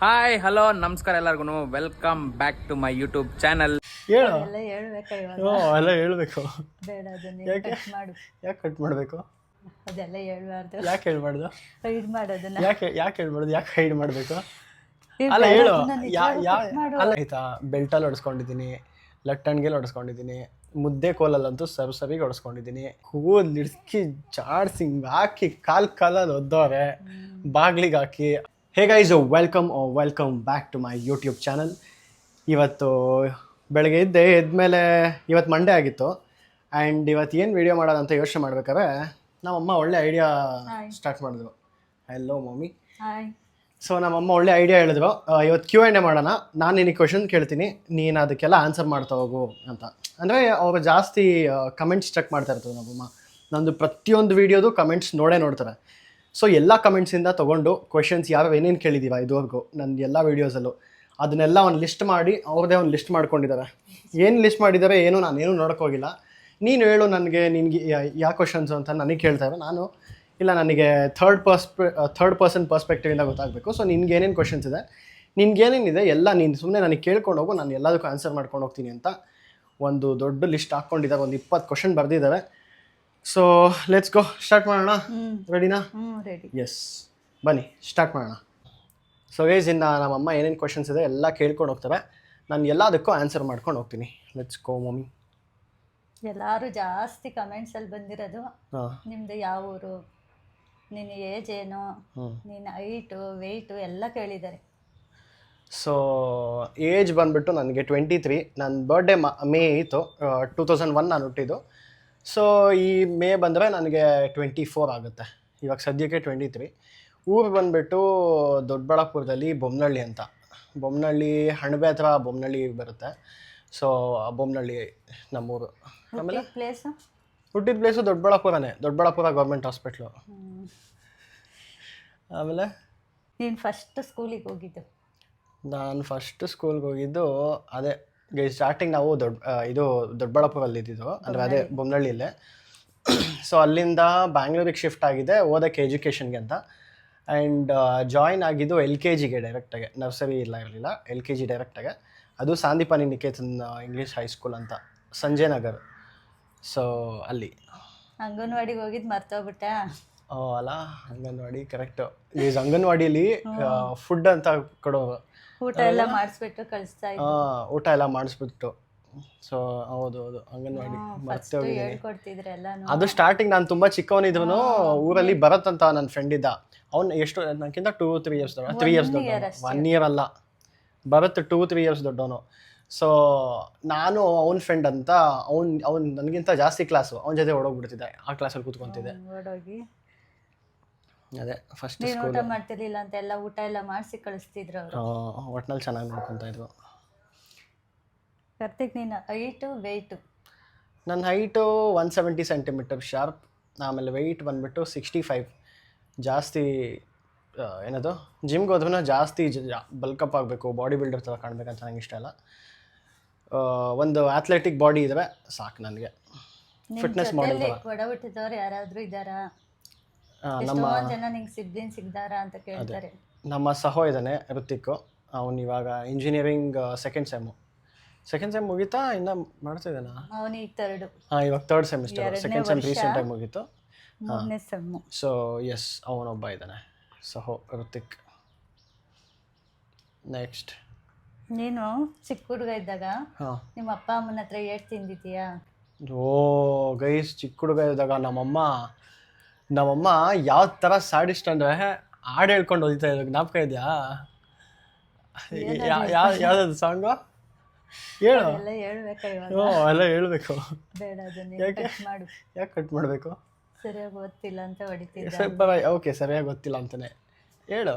Hi hello ನಮಸ್ಕಾರ ಎಲ್ಲರಿಗೂ welcome back to my YouTube channel ಹೇಳು. ಎಲ್ಲ ಹೇಳ್ಬೇಕಾ ಇವಾಗ? ಹ್ಞೂ ಎಲ್ಲ ಹೇಳ್ಬೇಕು. ಬೇಡ ಅದನ್ನ ಯಾಕೆ? ಕಟ್ ಮಾಡು. ಯಾಕೆ ಕಟ್ ಮಾಡಬೇಕು? ಅದೆಲ್ಲ ಹೇಳ್ಬಾರ್ದು. ಯಾಕೆ ಹೇಳ್ಬಾರ್ದು? ಹೈಡ್ ಮಾಡೋದನ್ನ ಯಾಕೆ ಯಾಕೆ ಹೇಳ್ಬಾರ್ದು? ಯಾಕೆ ಹೈಡ್ ಮಾಡಬೇಕು? ಅಲ್ಲ ಹೇಳು. ಯಾ ಯಾ. ಅಲ್ಲ ಆಯ್ತಾ? ಬೆಲ್ಟಲ್ಲಿ ಹೊಡ್ಸ್ಕೊಂಡಿದ್ದೀನಿ. ಲಟ್ಟಣಿಗೆಲ್ಲಿ ಹೊಡೆಸ್ಕೊಂಡಿದ್ದೀನಿ. ಮುದ್ದೆ ಕೋಲಲ್ಲಂತೂ ಸರ್ ಸರಿಗೆ ಹೊಡ್ಸ್ಕೊಂಡಿದ್ದೀನಿ. ಕೂದಲು ಇಡ್ಸ್ಕಿ ಜಾಡ್ಸಿ ಹಿಂಗ್ ಹಾಕಿ ಕಾಲ್ ಕಾಲಲ್ಲಿ ಒದ್ದವ್ರೆ. ಬಾಗ್ಲಿಗೆ ಹಾಕಿ. Hey guys welcome welcome back to my YouTube channel ಇವತ್ತು ಬೆಳಗ್ಗೆ ಇದ್ದೆ ಮೇಲೆ ಇವತ್ತು ಮಂಡೇ ಆಗಿತ್ತು. ಆ್ಯಂಡ್ ಇವತ್ತು ಏನು ವೀಡಿಯೋ ಮಾಡೋದು ಅಂತ ಯೋಚನೆ ಮಾಡ್ಬೇಕಾದ್ರೆ ನಮ್ಮಮ್ಮ ಒಳ್ಳೆ ಐಡಿಯಾ ಸ್ಟಾರ್ಟ್ ಮಾಡಿದ್ರು. ಹಲೋ ಮಮ್ಮಿ ಸೊ ನಮ್ಮಮ್ಮ ಒಳ್ಳೆ ಐಡಿಯಾ ಹೇಳಿದ್ರು. ಆ, ಇವತ್ತು ಕ್ಯೂ ಎನ್ ಎ ಮಾಡೋಣ. ನಾನು ನಿನಗೆ ಕ್ವಶನ್ ಕೇಳ್ತೀನಿ. ನೀನು ಅದಕ್ಕೆಲ್ಲ ಆನ್ಸರ್ ಮಾಡ್ತಾ ಹೋಗು ಅಂತ. ಅಂದರೆ ಅವರು ಜಾಸ್ತಿ ಕಮೆಂಟ್ಸ್ ಚೆಕ್ ಮಾಡ್ತಾ ಇರ್ತಾರೆ ನಮ್ಮಮ್ಮ. ನಂದು ಪ್ರತಿಯೊಂದು ವೀಡಿಯೋದು ಕಮೆಂಟ್ಸ್ ನೋಡೇ ನೋಡ್ತಾರೆ. ಸೊ ಎಲ್ಲ ಕಮೆಂಟ್ಸಿಂದ ತೊಗೊಂಡು ಕ್ವೆಶನ್ಸ್ ಯಾವ್ಯಾವ ಏನೇನು ಕೇಳಿದ್ದೀವ ಇದುವರೆಗೂ ನನ್ನ ಎಲ್ಲ ವೀಡಿಯೋಸಲ್ಲೂ ಅದನ್ನೆಲ್ಲ ಒಂದು ಲಿಸ್ಟ್ ಮಾಡಿ ಅವ್ರದ್ದೇ ಒಂದು ಲಿಸ್ಟ್ ಮಾಡ್ಕೊಂಡಿದ್ದಾರೆ ಏನು ಲಿಸ್ಟ್ ಮಾಡಿದ್ದಾರೆ ಏನು ನಾನೇನು ನೋಡೋಕ್ಕೋಗಿಲ್ಲ ನೀನು ಹೇಳು ನನಗೆ, ನಿನಗೆ ಯಾವ ಕ್ವಶನ್ಸು ಅಂತ ನನಗೆ ಕೇಳ್ತಾರೆ ನಾನು, ಇಲ್ಲ ನನಗೆ ಥರ್ಡ್ ಪರ್ಸ್ಪೆ ಥರ್ಡ್ ಪರ್ಸನ್ ಪರ್ಸ್ಪೆಕ್ಟಿವಿಂದ ಗೊತ್ತಾಗಬೇಕು. ಸೊ ನಿನ್ಗೆ ಏನೇನು ಕ್ವಶನ್ಸ್ ಇದೆ ನಿನ್ಗೇನೇನಿದೆ ಎಲ್ಲ ನೀನು ಸುಮ್ಮನೆ ನನಗೆ ಕೇಳ್ಕೊಂಡು ಹೋಗು, ನಾನು ಎಲ್ಲದಕ್ಕೂ ಆನ್ಸರ್ ಮಾಡ್ಕೊಂಡು ಹೋಗ್ತೀನಿ ಅಂತ ಒಂದು ದೊಡ್ಡ ಲಿಸ್ಟ್ ಹಾಕ್ಕೊಂಡಿದ್ದಾರೆ ಒಂದು ಇಪ್ಪತ್ತು ಕ್ವಶನ್ ಬರೆದಿದ್ದಾರೆ ಸೊ ಲೆಟ್ಸ್ ಗೋ ಸ್ಟಾರ್ಟ್ ಮಾಡೋಣ? ರೆಡಿನಾ ರೆಡಿ ಎಸ್ ಬನ್ನಿ ಸ್ಟಾರ್ಟ್ ಮಾಡೋಣ. ಸೊ ಏಜ್ ಇಂದ ನಮ್ಮಮ್ಮ ಏನೇನು ಕ್ವಶನ್ಸ್ ಇದೆ ಎಲ್ಲ ಕೇಳ್ಕೊಂಡು ಹೋಗ್ತಾರೆ ನಾನು ಎಲ್ಲದಕ್ಕೂ ಆನ್ಸರ್ ಮಾಡ್ಕೊಂಡು ಹೋಗ್ತೀನಿ. ಲೆಟ್ಸ್ ಗೋ ಮಮ್ಮಿ ಎಲ್ಲರೂ ಜಾಸ್ತಿ ಕಮೆಂಟ್ಸ್ ಅಲ್ಲಿ ಬಂದಿರೋದು. ನಿಮ್ಮದು ನಿಮ್ದು ಯಾವ ಊರು? ನಿನ್ನ ಏಜ್ ಏನು? ನಿನ್ನ ಹೈಟು ವೆಯ್ಟು ಎಲ್ಲ ಕೇಳಿದ್ದಾರೆ. ಸೊ ಏಜ್ ಬಂದುಬಿಟ್ಟು ನನಗೆ ಟ್ವೆಂಟಿ ತ್ರೀ ನನ್ನ ಬರ್ಡೇ ಮೇ ಇತ್ತು ಟೂ ತೌಸಂಡ್ ಒನ್ ನಾನು ಹುಟ್ಟಿದ್ದು. ಸೊ ಈ ಮೇ ಬಂದರೆ ನನಗೆ ಟ್ವೆಂಟಿ ಫೋರ್ ಆಗುತ್ತೆ. ಇವಾಗ ಸದ್ಯಕ್ಕೆ ಟ್ವೆಂಟಿ ತ್ರೀ ಊರು ಬಂದುಬಿಟ್ಟು ದೊಡ್ಡಬಳ್ಳಾಪುರದಲ್ಲಿ ಬೊಮ್ಮನಹಳ್ಳಿ ಅಂತ. ಬೊಮ್ಮನಹಳ್ಳಿ ಹಣಬೆ ಹತ್ರ ಬೊಮ್ಮನಹಳ್ಳಿ ಬರುತ್ತೆ. ಸೊ ಬೊಮ್ಮನಹಳ್ಳಿ ನಮ್ಮೂರು. ಆಮೇಲೆ ಪ್ಲೇಸು ಹುಟ್ಟಿದ ಪ್ಲೇಸು ದೊಡ್ಡಬಳ್ಳಾಪುರನೇ. ದೊಡ್ಡಬಳ್ಳಾಪುರ ಗೌರ್ಮೆಂಟ್ ಹಾಸ್ಪಿಟ್ಲು ಆಮೇಲೆ ನೀನು ಫಸ್ಟ್ ಸ್ಕೂಲಿಗೆ ಹೋಗಿದ್ದು? ನಾನು ಫಸ್ಟ್ ಸ್ಕೂಲ್ಗೆ ಹೋಗಿದ್ದು ಅದೇ ಸ್ಟಾರ್ಟಿಂಗ್ ನಾವು ದೊಡ್ಡ ಇದು ದೊಡ್ಡಬಳ್ಳಾಪುರಲ್ಲಿ ಇದ್ದಿದ್ದು. ಅಂದರೆ ಅದೇ ಬೊಮ್ಮನಹಳ್ಳಿಯಲ್ಲೇ ಸೊ ಅಲ್ಲಿಂದ ಬ್ಯಾಂಗ್ಳೂರಿಗೆ ಶಿಫ್ಟ್ ಆಗಿದೆ ಓದೋಕ್ಕೆ ಎಜುಕೇಷನ್ಗೆ ಅಂತ. ಆ್ಯಂಡ್ ಜಾಯಿನ್ ಆಗಿದ್ದು ಎಲ್ ಕೆ ಜಿಗೆ ಡೈರೆಕ್ಟಾಗೆ ನರ್ಸರಿ ಇಲ್ಲ ಇರಲಿಲ್ಲ ಎಲ್ ಕೆ ಜಿ ಡೈರೆಕ್ಟಾಗೆ ಅದು ಸಾಂದಿಪಾನಿ ನಿಕೇತನ್ ಇಂಗ್ಲೀಷ್ ಹೈಸ್ಕೂಲ್ ಅಂತ. ಸಂಜಯ್ ನಗರ್. ಸೊ ಅಲ್ಲಿ. ಅಂಗನವಾಡಿಗೆ ಹೋಗಿದ್ದು ಮರ್ತೋಗ್ಬಿಟ್ಟೆ. ಅಲ್ಲ ಅಂಗನವಾಡಿ ಕರೆಕ್ಟ್ ಈಸ್ ಅಂಗನವಾಡಿಲಿ ಫುಡ್ ಅಂತ ಕೊಡೋರು ಊಟ ಎಲ್ಲ ಮಾಡಿಸ್ಬಿಟ್ಟು ಕಳಿಸ್ತಾ ಊಟ ಎಲ್ಲ ಮಾಡಿಸ್ಬಿಟ್ಟು. ಸೊ ಹೌದು ಹೌದು ಅಂಗನವಾಡಿ ಎಲ್ಲಾನು. ಅದು ಸ್ಟಾರ್ಟಿಂಗ್ ನಾನು ತುಂಬಾ ಚಿಕ್ಕವನಿದ್ರು ಊರಲ್ಲಿ ಭರತ್ ಅಂತ ನನ್ನ ಫ್ರೆಂಡ್ ಇದ್ದ. ಅವ್ನು ಎಷ್ಟು ನನಗಿಂತ ಟೂ ತ್ರೀ ಇಯರ್ಸ್ ದೊಡ್ಡ ತ್ರೀ ಇಯರ್ಸ್ ದೊಡ್ಡ ಒನ್ ಇಯರ್ ಅಲ್ಲ. ಭರತ್ ಟೂ ತ್ರೀ ಇಯರ್ಸ್ ದೊಡ್ಡವನು. ಸೊ ನಾನು ಅವ್ನ ಫ್ರೆಂಡ್ ಅಂತ ಅವ್ನು ಅವ್ನು ನನಗಿಂತ ಜಾಸ್ತಿ ಕ್ಲಾಸು ಅವನ ಜೊತೆ ಓಡೋಗ್ಬಿಡ್ತಿದ್ದೆ. ಆ ಕ್ಲಾಸಲ್ಲಿ ಕೂತ್ಕೊಂತಿದ್ದೆ. ಅದೇ ಫಸ್ಟ್ ನೀನು ಊಟ ಮಾಡ್ತಿರ್ಲಿಲ್ಲ ಅಂತ ಎಲ್ಲ ಊಟ ಎಲ್ಲ ಮಾಡಿಸಿ ಕಳಿಸ್ತಿದ್ರು ಅವರು. ಒಟ್ನಲ್ಲಿ ಚೆನ್ನಾಗಿ ನೋಡ್ಕೊತಾ ಇದ್ರು ಕಾರ್ತಿಕ್ ನೀನು ಹೈಟು ವೆಯ್ಟು ನನ್ನ height one seventy centimetre sharp ಆಮೇಲೆ ವೆಯ್ಟ್ ಬಂದುಬಿಟ್ಟು ಸಿಕ್ಸ್ಟಿ ಫೈವ್ ಜಾಸ್ತಿ ಏನದು? ಜಿಮ್ಗೆ ಹೋದ್ರೂ ಜಾಸ್ತಿ ಬಲ್ಕಪ್ ಆಗಬೇಕು ಬಾಡಿ ಬಿಲ್ಡರ್ ಥರ ಕಾಣಬೇಕಂತ ನಂಗೆ ಇಷ್ಟ ಇಲ್ಲ. ಒಂದು ಅಥ್ಲೆಟಿಕ್ ಬಾಡಿ ಇದ್ದಾವೆ ಸಾಕು ನನಗೆ. ಫಿಟ್ನೆಸ್ ಮಾಡಿದ್ರು ಯಾರಾದರೂ ಇದ್ದಾರಾ? ನಮ್ಮ ಎಷ್ಟೊಂದ್ ಜನ ನಿಂಗೆ ಸಿಬ್ಲಿನ್ ಸಿಗ್ದಾರಾ ಅಂತ ಕೇಳ್ತಾರೆ. ನಮ್ಮ ಸಹೋ ಇದ್ದಾನೆ ಋತಿಕ್. ಅವನು ಇವಾಗ engineering second sem second sem ಮುಗೀತಾ ಇನ್ನ ಮಾಡ್ತಾ ಇದ್ದಾನ? ಅವನಿಗೆ ತರಡು ಹಾಂ ಇವಾಗ ತರ್ಡ್ ಸೆಮಿಸ್ಟರ್ ಎರಡ್ನೇ ಸೆಕೆಂಡ್ ಸೆಮ್ ವರ್ಷ. ರೀಸೆಂಟಾಗಿ ಮುಗೀತು. ಮೂರನೇ ಸೆಮ್ಮು ಸೊ ಎಸ್ ಅವನೊಬ್ಬ ಇದ್ದಾನೆ ಸಹೋ ಋತಿಕ್. ನೆಕ್ಸ್ಟ್ ನೀನು ಚಿಕ್ಕ ಹುಡುಗ ಇದ್ದಾಗ ಹಾಂ. ನಿಮ್ಮ ಅಪ್ಪ ಅಮ್ಮನ ಹತ್ರ ಏಟ್ ತಿಂದಿದ್ದೀಯಾ? ಓ ಗೈಸ್ ಚಿಕ್ಕ ಹುಡುಗ ಇದ್ದಾಗ ನಮ್ಮಮ್ಮ ನಮ್ಮಮ್ಮ ಯಾವ ಥರ ಸಾಡಿಸ್ಟ್ ಅಂದರೆ ಹಾಡು ಹೇಳ್ಕೊಂಡು ಓದಿತಾ ಇದ್ರು. ಜ್ಞಾಪಕ ಇದೆಯಾ? ಯಾವ ಯಾವ್ದು ಸಾಂಗು ಹೇಳು. ಎಲ್ಲ ಹೇಳ್ಬೇಕಾ. ಯಾಕೆ? ಕಟ್ ಮಾಡು. ಯಾಕೆ ಕಟ್ ಮಾಡಬೇಕು? ಸರಿಯಾಗಿ ಗೊತ್ತಿಲ್ಲ ಅಂತ ಹೊಡಿತಿದ್ದ. ಓಕೆ ಸರಿಯಾಗಿ ಗೊತ್ತಿಲ್ಲ ಅಂತಾನೆ. ಹೇಳು.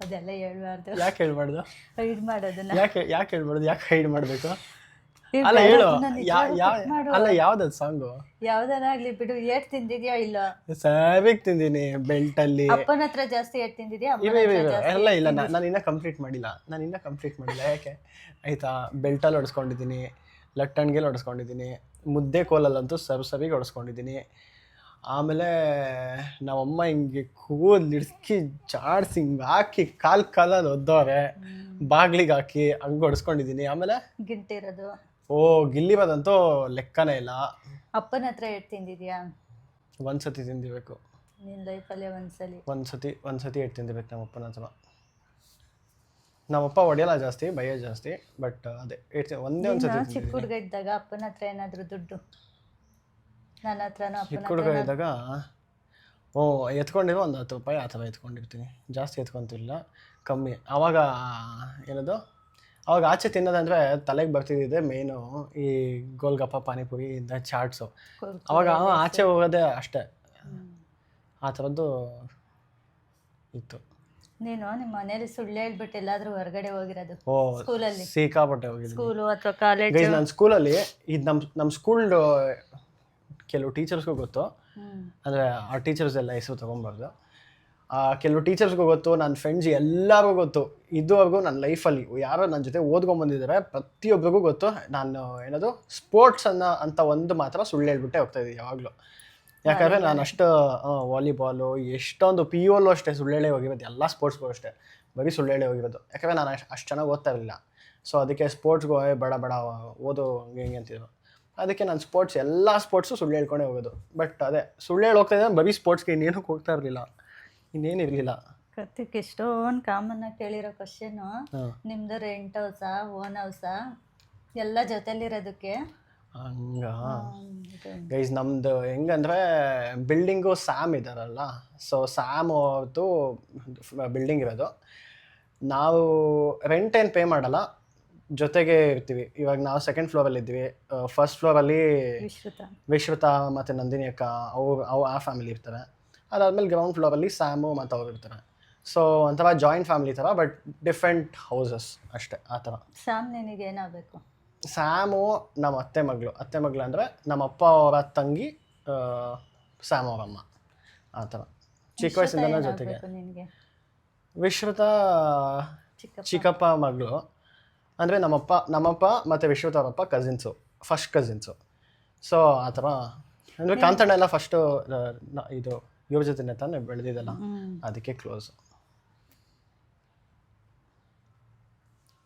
ಅದೆಲ್ಲ ಹೇಳ್ಬಾರ್ದು. ಯಾಕೆ ಹೇಳ್ಬಾರ್ದು? ಹೈಡ್ ಮಾಡೋದನ್ನ. ಯಾಕೆ ಯಾಕೆ ಹೇಳ್ಬಾರ್ದು? ಯಾಕೆ ಹೈಡ್ ಮಾಡಬೇಕು? ಅಲ್ಲ ಹೇಳು. ಅಲ್ಲ ಯಾವ್ದದ್ ಸಾಂಗ್ ಯಾವ್ದಾರಾಗ್ಲಿ ಬಿಡು ಏಟ್ ತಿಂದಿದ್ಯಾ ಇಲ್ಲ? ಸರಿಯಾಗಿ ತಿಂದೀನಿ ಬೆಲ್ಟಲ್ಲಿ ಅಪ್ಪನ ಹತ್ರ ಜಾಸ್ತಿ ಏಟ್ ತಿಂದಿದ್ಯಾ ಇವೆ ಎಲ್ಲ ಇಲ್ಲ ನಾನು ಇನ್ನ ಕಂಪ್ಲೀಟ್ ಮಾಡಿಲ್ಲ. ನಾನು ಇನ್ನ ಕಂಪ್ಲೀಟ್ ಮಾಡಿಲ್ಲ. ಯಾಕೆ? ಆಯ್ತಾ? ಬೆಲ್ಟಲ್ಲಿ ಹೊಡ್ಸ್ಕೊಂಡಿದ್ದೀನಿ. ಲಟ್ಟಣ್ಗೆಲ್ ಹೊಡೆಸ್ಕೊಂಡಿದ್ದೀನಿ. ಮುದ್ದೆ ಕೋಲಲ್ಲಂತೂ ಸರ್ ಸರಿಗೆ ಹೊಡ್ಸ್ಕೊಂಡಿದ್ದೀನಿ. ಆಮೇಲೆ ನಮ್ಮಮ್ಮ ಹಿಂಗೆ ಕೂದಲು ಇಡ್ಸ್ಕಿ ಜಾಡ್ಸಿ ಹಿಂಗೆ ಹಾಕಿ ಕಾಲು ಕಾಲಲ್ಲಿ ಒದ್ದವ್ರೆ. ಬಾಗ್ಲಿಗೆ ಹಾಕಿ ಹಂಗೆ ಹೊಡ್ಸ್ಕೊಂಡಿದ್ದೀನಿ. ಆಮೇಲೆ? ಗಿಂಟಿರೋದು ಓ ಗಿಲ್ಲಿ ಬದಂತೂ ಲೆಕ್ಕನೇ ಇಲ್ಲ. ಅಪ್ಪನ ಹತ್ರ ಏಟ್ ತಿಂದಿದ್ಯಾ? ಒಂದ್ಸತಿ ತಿಂದಿಬೇಕು ನಿನ್ನ ಲೈಫಲ್ಲೇ ಒಂದ್ಸಲಿ. ಒಂದ್ಸತಿ ಒಂದ್ಸತಿ ಎಟ್ಟು ತಿಂದಿಬೇಕು ನಮ್ಮಪ್ಪನ ಹತ್ರ? ನಮ್ಮಪ್ಪ ಹೊಡೆಯಲ್ಲ ಜಾಸ್ತಿ ಭಯ ಜಾಸ್ತಿ ಬಟ್ ಅದೇ ಏಟ್ ಒಂದೇ ಒಂದ್ಸತಿ ನೀನು ತಿಂದಿದ್ದೀನಿ. ಚಿಕ್ಕ ಹುಡುಗ ಇದ್ದಾಗ ಅಪ್ಪನ ಹತ್ರ ಏನಾದರೂ ದುಡ್ಡು? ನನ್ನ ಹತ್ರನೂ ಅಪ್ಪನ ಚಿಕ್ಕ ಹುಡುಗ ಇದ್ದಾಗ ಓ ಎತ್ಕೊಂಡಿರೋ ಒಂದು ಹತ್ತು ರೂಪಾಯಿ ಆ ಥರ ಎತ್ಕೊಂಡಿರ್ತೀನಿ. ಜಾಸ್ತಿ ಎತ್ಕೊಂತಿಲ್ಲ ಕಮ್ಮಿ. ಆವಾಗ ಏನದು? ಅವಾಗ ಆಚೆ ತಿನ್ನೋದಂದ್ರೆ ತಲೆಗೆ ಬರ್ತಿದ್ದಿದೆ ಮೇನು ಈ ಗೋಲ್ಗಪ್ಪ ಪಾನಿಪುರಿ ಇಂದ ಚಾಟ್ಸು. ಅವಾಗ ಆಚೆ ಹೋಗೋದೇ ಅಷ್ಟೇ. ಆ ಥರದ್ದು ಇತ್ತು. ನೀನು ನಿಮ್ಮ ಮನೇಲಿ ಸುಳ್ಳು ಹೇಳ್ಬಿಟ್ಟು ಎಲ್ಲಾದ್ರೂ ಹೊರಗಡೆ ಹೋಗಿರೋದು? ಓ ಸ್ಕೂಲಲ್ಲಿ? ಸಿಕ್ಕಾಪಟ್ಟೆ ಹೋಗಿದ್ದೆ ಸ್ಕೂಲು ಅಥವಾ ಕಾಲೇಜ್ ಗೈಸ್ ನನ್ನ ಸ್ಕೂಲಲ್ಲಿ ಇದು ನಮ್ಮ ನಮ್ಮ ಸ್ಕೂಲ್ದು ಕೆಲವು ಟೀಚರ್ಸ್ಗೂ ಗೊತ್ತು. ಅಂದ್ರೆ ಅಂದರೆ ಆ ಟೀಚರ್ಸ್ ಎಲ್ಲ ಹೆಸರು ತೊಗೊಬಾರ್ದು. ಕೆಲವು ಟೀಚರ್ಸ್ಗೂ ಗೊತ್ತು ನನ್ನ ಫ್ರೆಂಡ್ಸ್ ಎಲ್ಲರಿಗೂ ಗೊತ್ತು. ಇದುವರೆಗೂ ನನ್ನ ಲೈಫಲ್ಲಿ ಯಾರೋ ನನ್ನ ಜೊತೆ ಓದ್ಕೊಂಬಂದಿದ್ದಾರೆ ಪ್ರತಿಯೊಬ್ಬರಿಗೂ ಗೊತ್ತು. ನಾನು ಏನದು ಸ್ಪೋರ್ಟ್ಸ್ ಅನ್ನೋ ಅಂತ ಒಂದು ಮಾತ್ರ ಸುಳ್ಳು ಹೇಳ್ಬಿಟ್ಟೆ ಹೋಗ್ತಾ ಇದ್ದೀನಿ ಯಾವಾಗಲೂ. ಯಾಕಂದರೆ ನಾನು ಅಷ್ಟು ವಾಲಿಬಾಲು ಎಷ್ಟೊಂದು ಪಿ ಯು ಅಲ್ಲೂ ಅಷ್ಟೇ ಸುಳ್ಳೇಳೆ ಹೋಗಿರೋದು ಎಲ್ಲ ಸ್ಪೋರ್ಟ್ಸ್ಗೂ ಅಷ್ಟೇ. ಬರೀ ಸುಳ್ಳೇಳೆ ಹೋಗಿರೋದು. ಯಾಕಂದರೆ ನಾನು ಅಷ್ಟು ಅಷ್ಟು ಚೆನ್ನಾಗಿ ಓದ್ತಾ ಇರಲಿಲ್ಲ. ಸೊ ಅದಕ್ಕೆ ಸ್ಪೋರ್ಟ್ಸ್ಗೂ ಬೇಡ ಬೇಡ ಓದು ಹಂಗೆ ಹಿಂಗೆ ಅಂತಿದ್ರು. ಅದಕ್ಕೆ ನಾನು ಸ್ಪೋರ್ಟ್ಸ್ ಎಲ್ಲ ಸ್ಪೋರ್ಟ್ಸು ಸುಳ್ಳು ಹೇಳ್ಕೊಂಡೇ ಹೋಗೋದು. ಬಟ್ ಅದೇ ಸುಳ್ಳು ಹೇಳಿ ಹೋಗ್ತಾ ಇದ್ದೆ ಬರೀ ಸ್ಪೋರ್ಟ್ಸ್ಗೆ ಇನ್ನೇನಕ್ಕೆ ಹೋಗ್ತಾ ಇರಲಿಲ್ಲ. ಇನ್ನೇನು ಇರಲಿಲ್ಲ. ಕತ್ತಿಕ್ ಎಷ್ಟೊಂದು ಕಾಮನ್ ಆಗಿ ಕೇಳಿರೋ ಕ್ವಶನ್ ನಿಮ್ದು ರೆಂಟ್ ಹೌಸಾ ಓನ್ ಹೌಸಾ ಎಲ್ಲ ಜೊತೆಲಿರೋದಕ್ಕೆ? ಹಂಗ. ಗೈಸ್ ನಮ್ದು ಹೆಂಗಂದ್ರೆ ಬಿಲ್ಡಿಂಗು ಸ್ಯಾಮ್ ಇದಾರಲ್ಲ. ಸೊ ಸ್ಯಾಮ್ ಅವ್ರದ್ದು ಬಿಲ್ಡಿಂಗ್ ಇರೋದು. ನಾವು ರೆಂಟ್ ಏನು ಪೇ ಮಾಡಲ್ಲ. ಜೊತೆಗೆ ಇರ್ತೀವಿ. ಇವಾಗ ನಾವು ಸೆಕೆಂಡ್ ಫ್ಲೋರಲ್ಲಿ ಇದ್ವಿ ಫಸ್ಟ್ ಫ್ಲೋರಲ್ಲಿ ವಿಶ್ರುತ. ವಿಶ್ರುತ ಮತ್ತು ನಂದಿನಿ ಅಕ್ಕ ಅವ್ರು ಅವು ಆ ಫ್ಯಾಮಿಲಿ ಇರ್ತಾರೆ. ಅದಾದಮೇಲೆ ಗ್ರೌಂಡ್ ಫ್ಲೋರಲ್ಲಿ ಸ್ಯಾಮು ಮತ್ತು ಅವ್ರು ಇರ್ತಾರೆ. ಸೊ ಒಂಥರ ಜಾಯಿಂಟ್ ಫ್ಯಾಮಿಲಿ ಥರ ಬಟ್ ಡಿಫ್ರೆಂಟ್ ಹೌಸಸ್ ಅಷ್ಟೇ ಆ ಥರ. ಸ್ಯಾಮ್ ನಿನಗೆ ಏನಾಗಬೇಕು? ಸ್ಯಾಮು ನಮ್ಮ ಅತ್ತೆ ಮಗಳು. ಅತ್ತೆ ಮಗಳು ಅಂದರೆ ನಮ್ಮ ಅಪ್ಪ ಅವರ ತಂಗಿ ಸ್ಯಾಮ್ ಅವರಮ್ಮ ಆ ಥರ. ಚಿಕ್ಕ ವಯಸ್ಸಿಂದನೇ ಜೊತೆಗೆ. ವಿಶ್ರುತ ಚಿಕ್ಕಪ್ಪ. ಚಿಕ್ಕಪ್ಪ ಮಗಳು. ಅಂದರೆ ನಮ್ಮಪ್ಪ ನಮ್ಮಪ್ಪ ಮತ್ತು ವಿಶ್ವತ ಅವರಪ್ಪ ಕಸಿನ್ಸು ಫಸ್ಟ್ ಕಸಿನ್ಸು ಸೊ ಆ ಥರ. ಅಂದರೆ ಕಾಂತಣ್ಣ ಎಲ್ಲ ಫಸ್ಟು ಇದು ಇವ್ರ ಜೊತೆನೆ ತಾನೇ ಬೆಳೆದಿದ್ದಲ್ಲ ಅದಕ್ಕೆ ಕ್ಲೋಸ್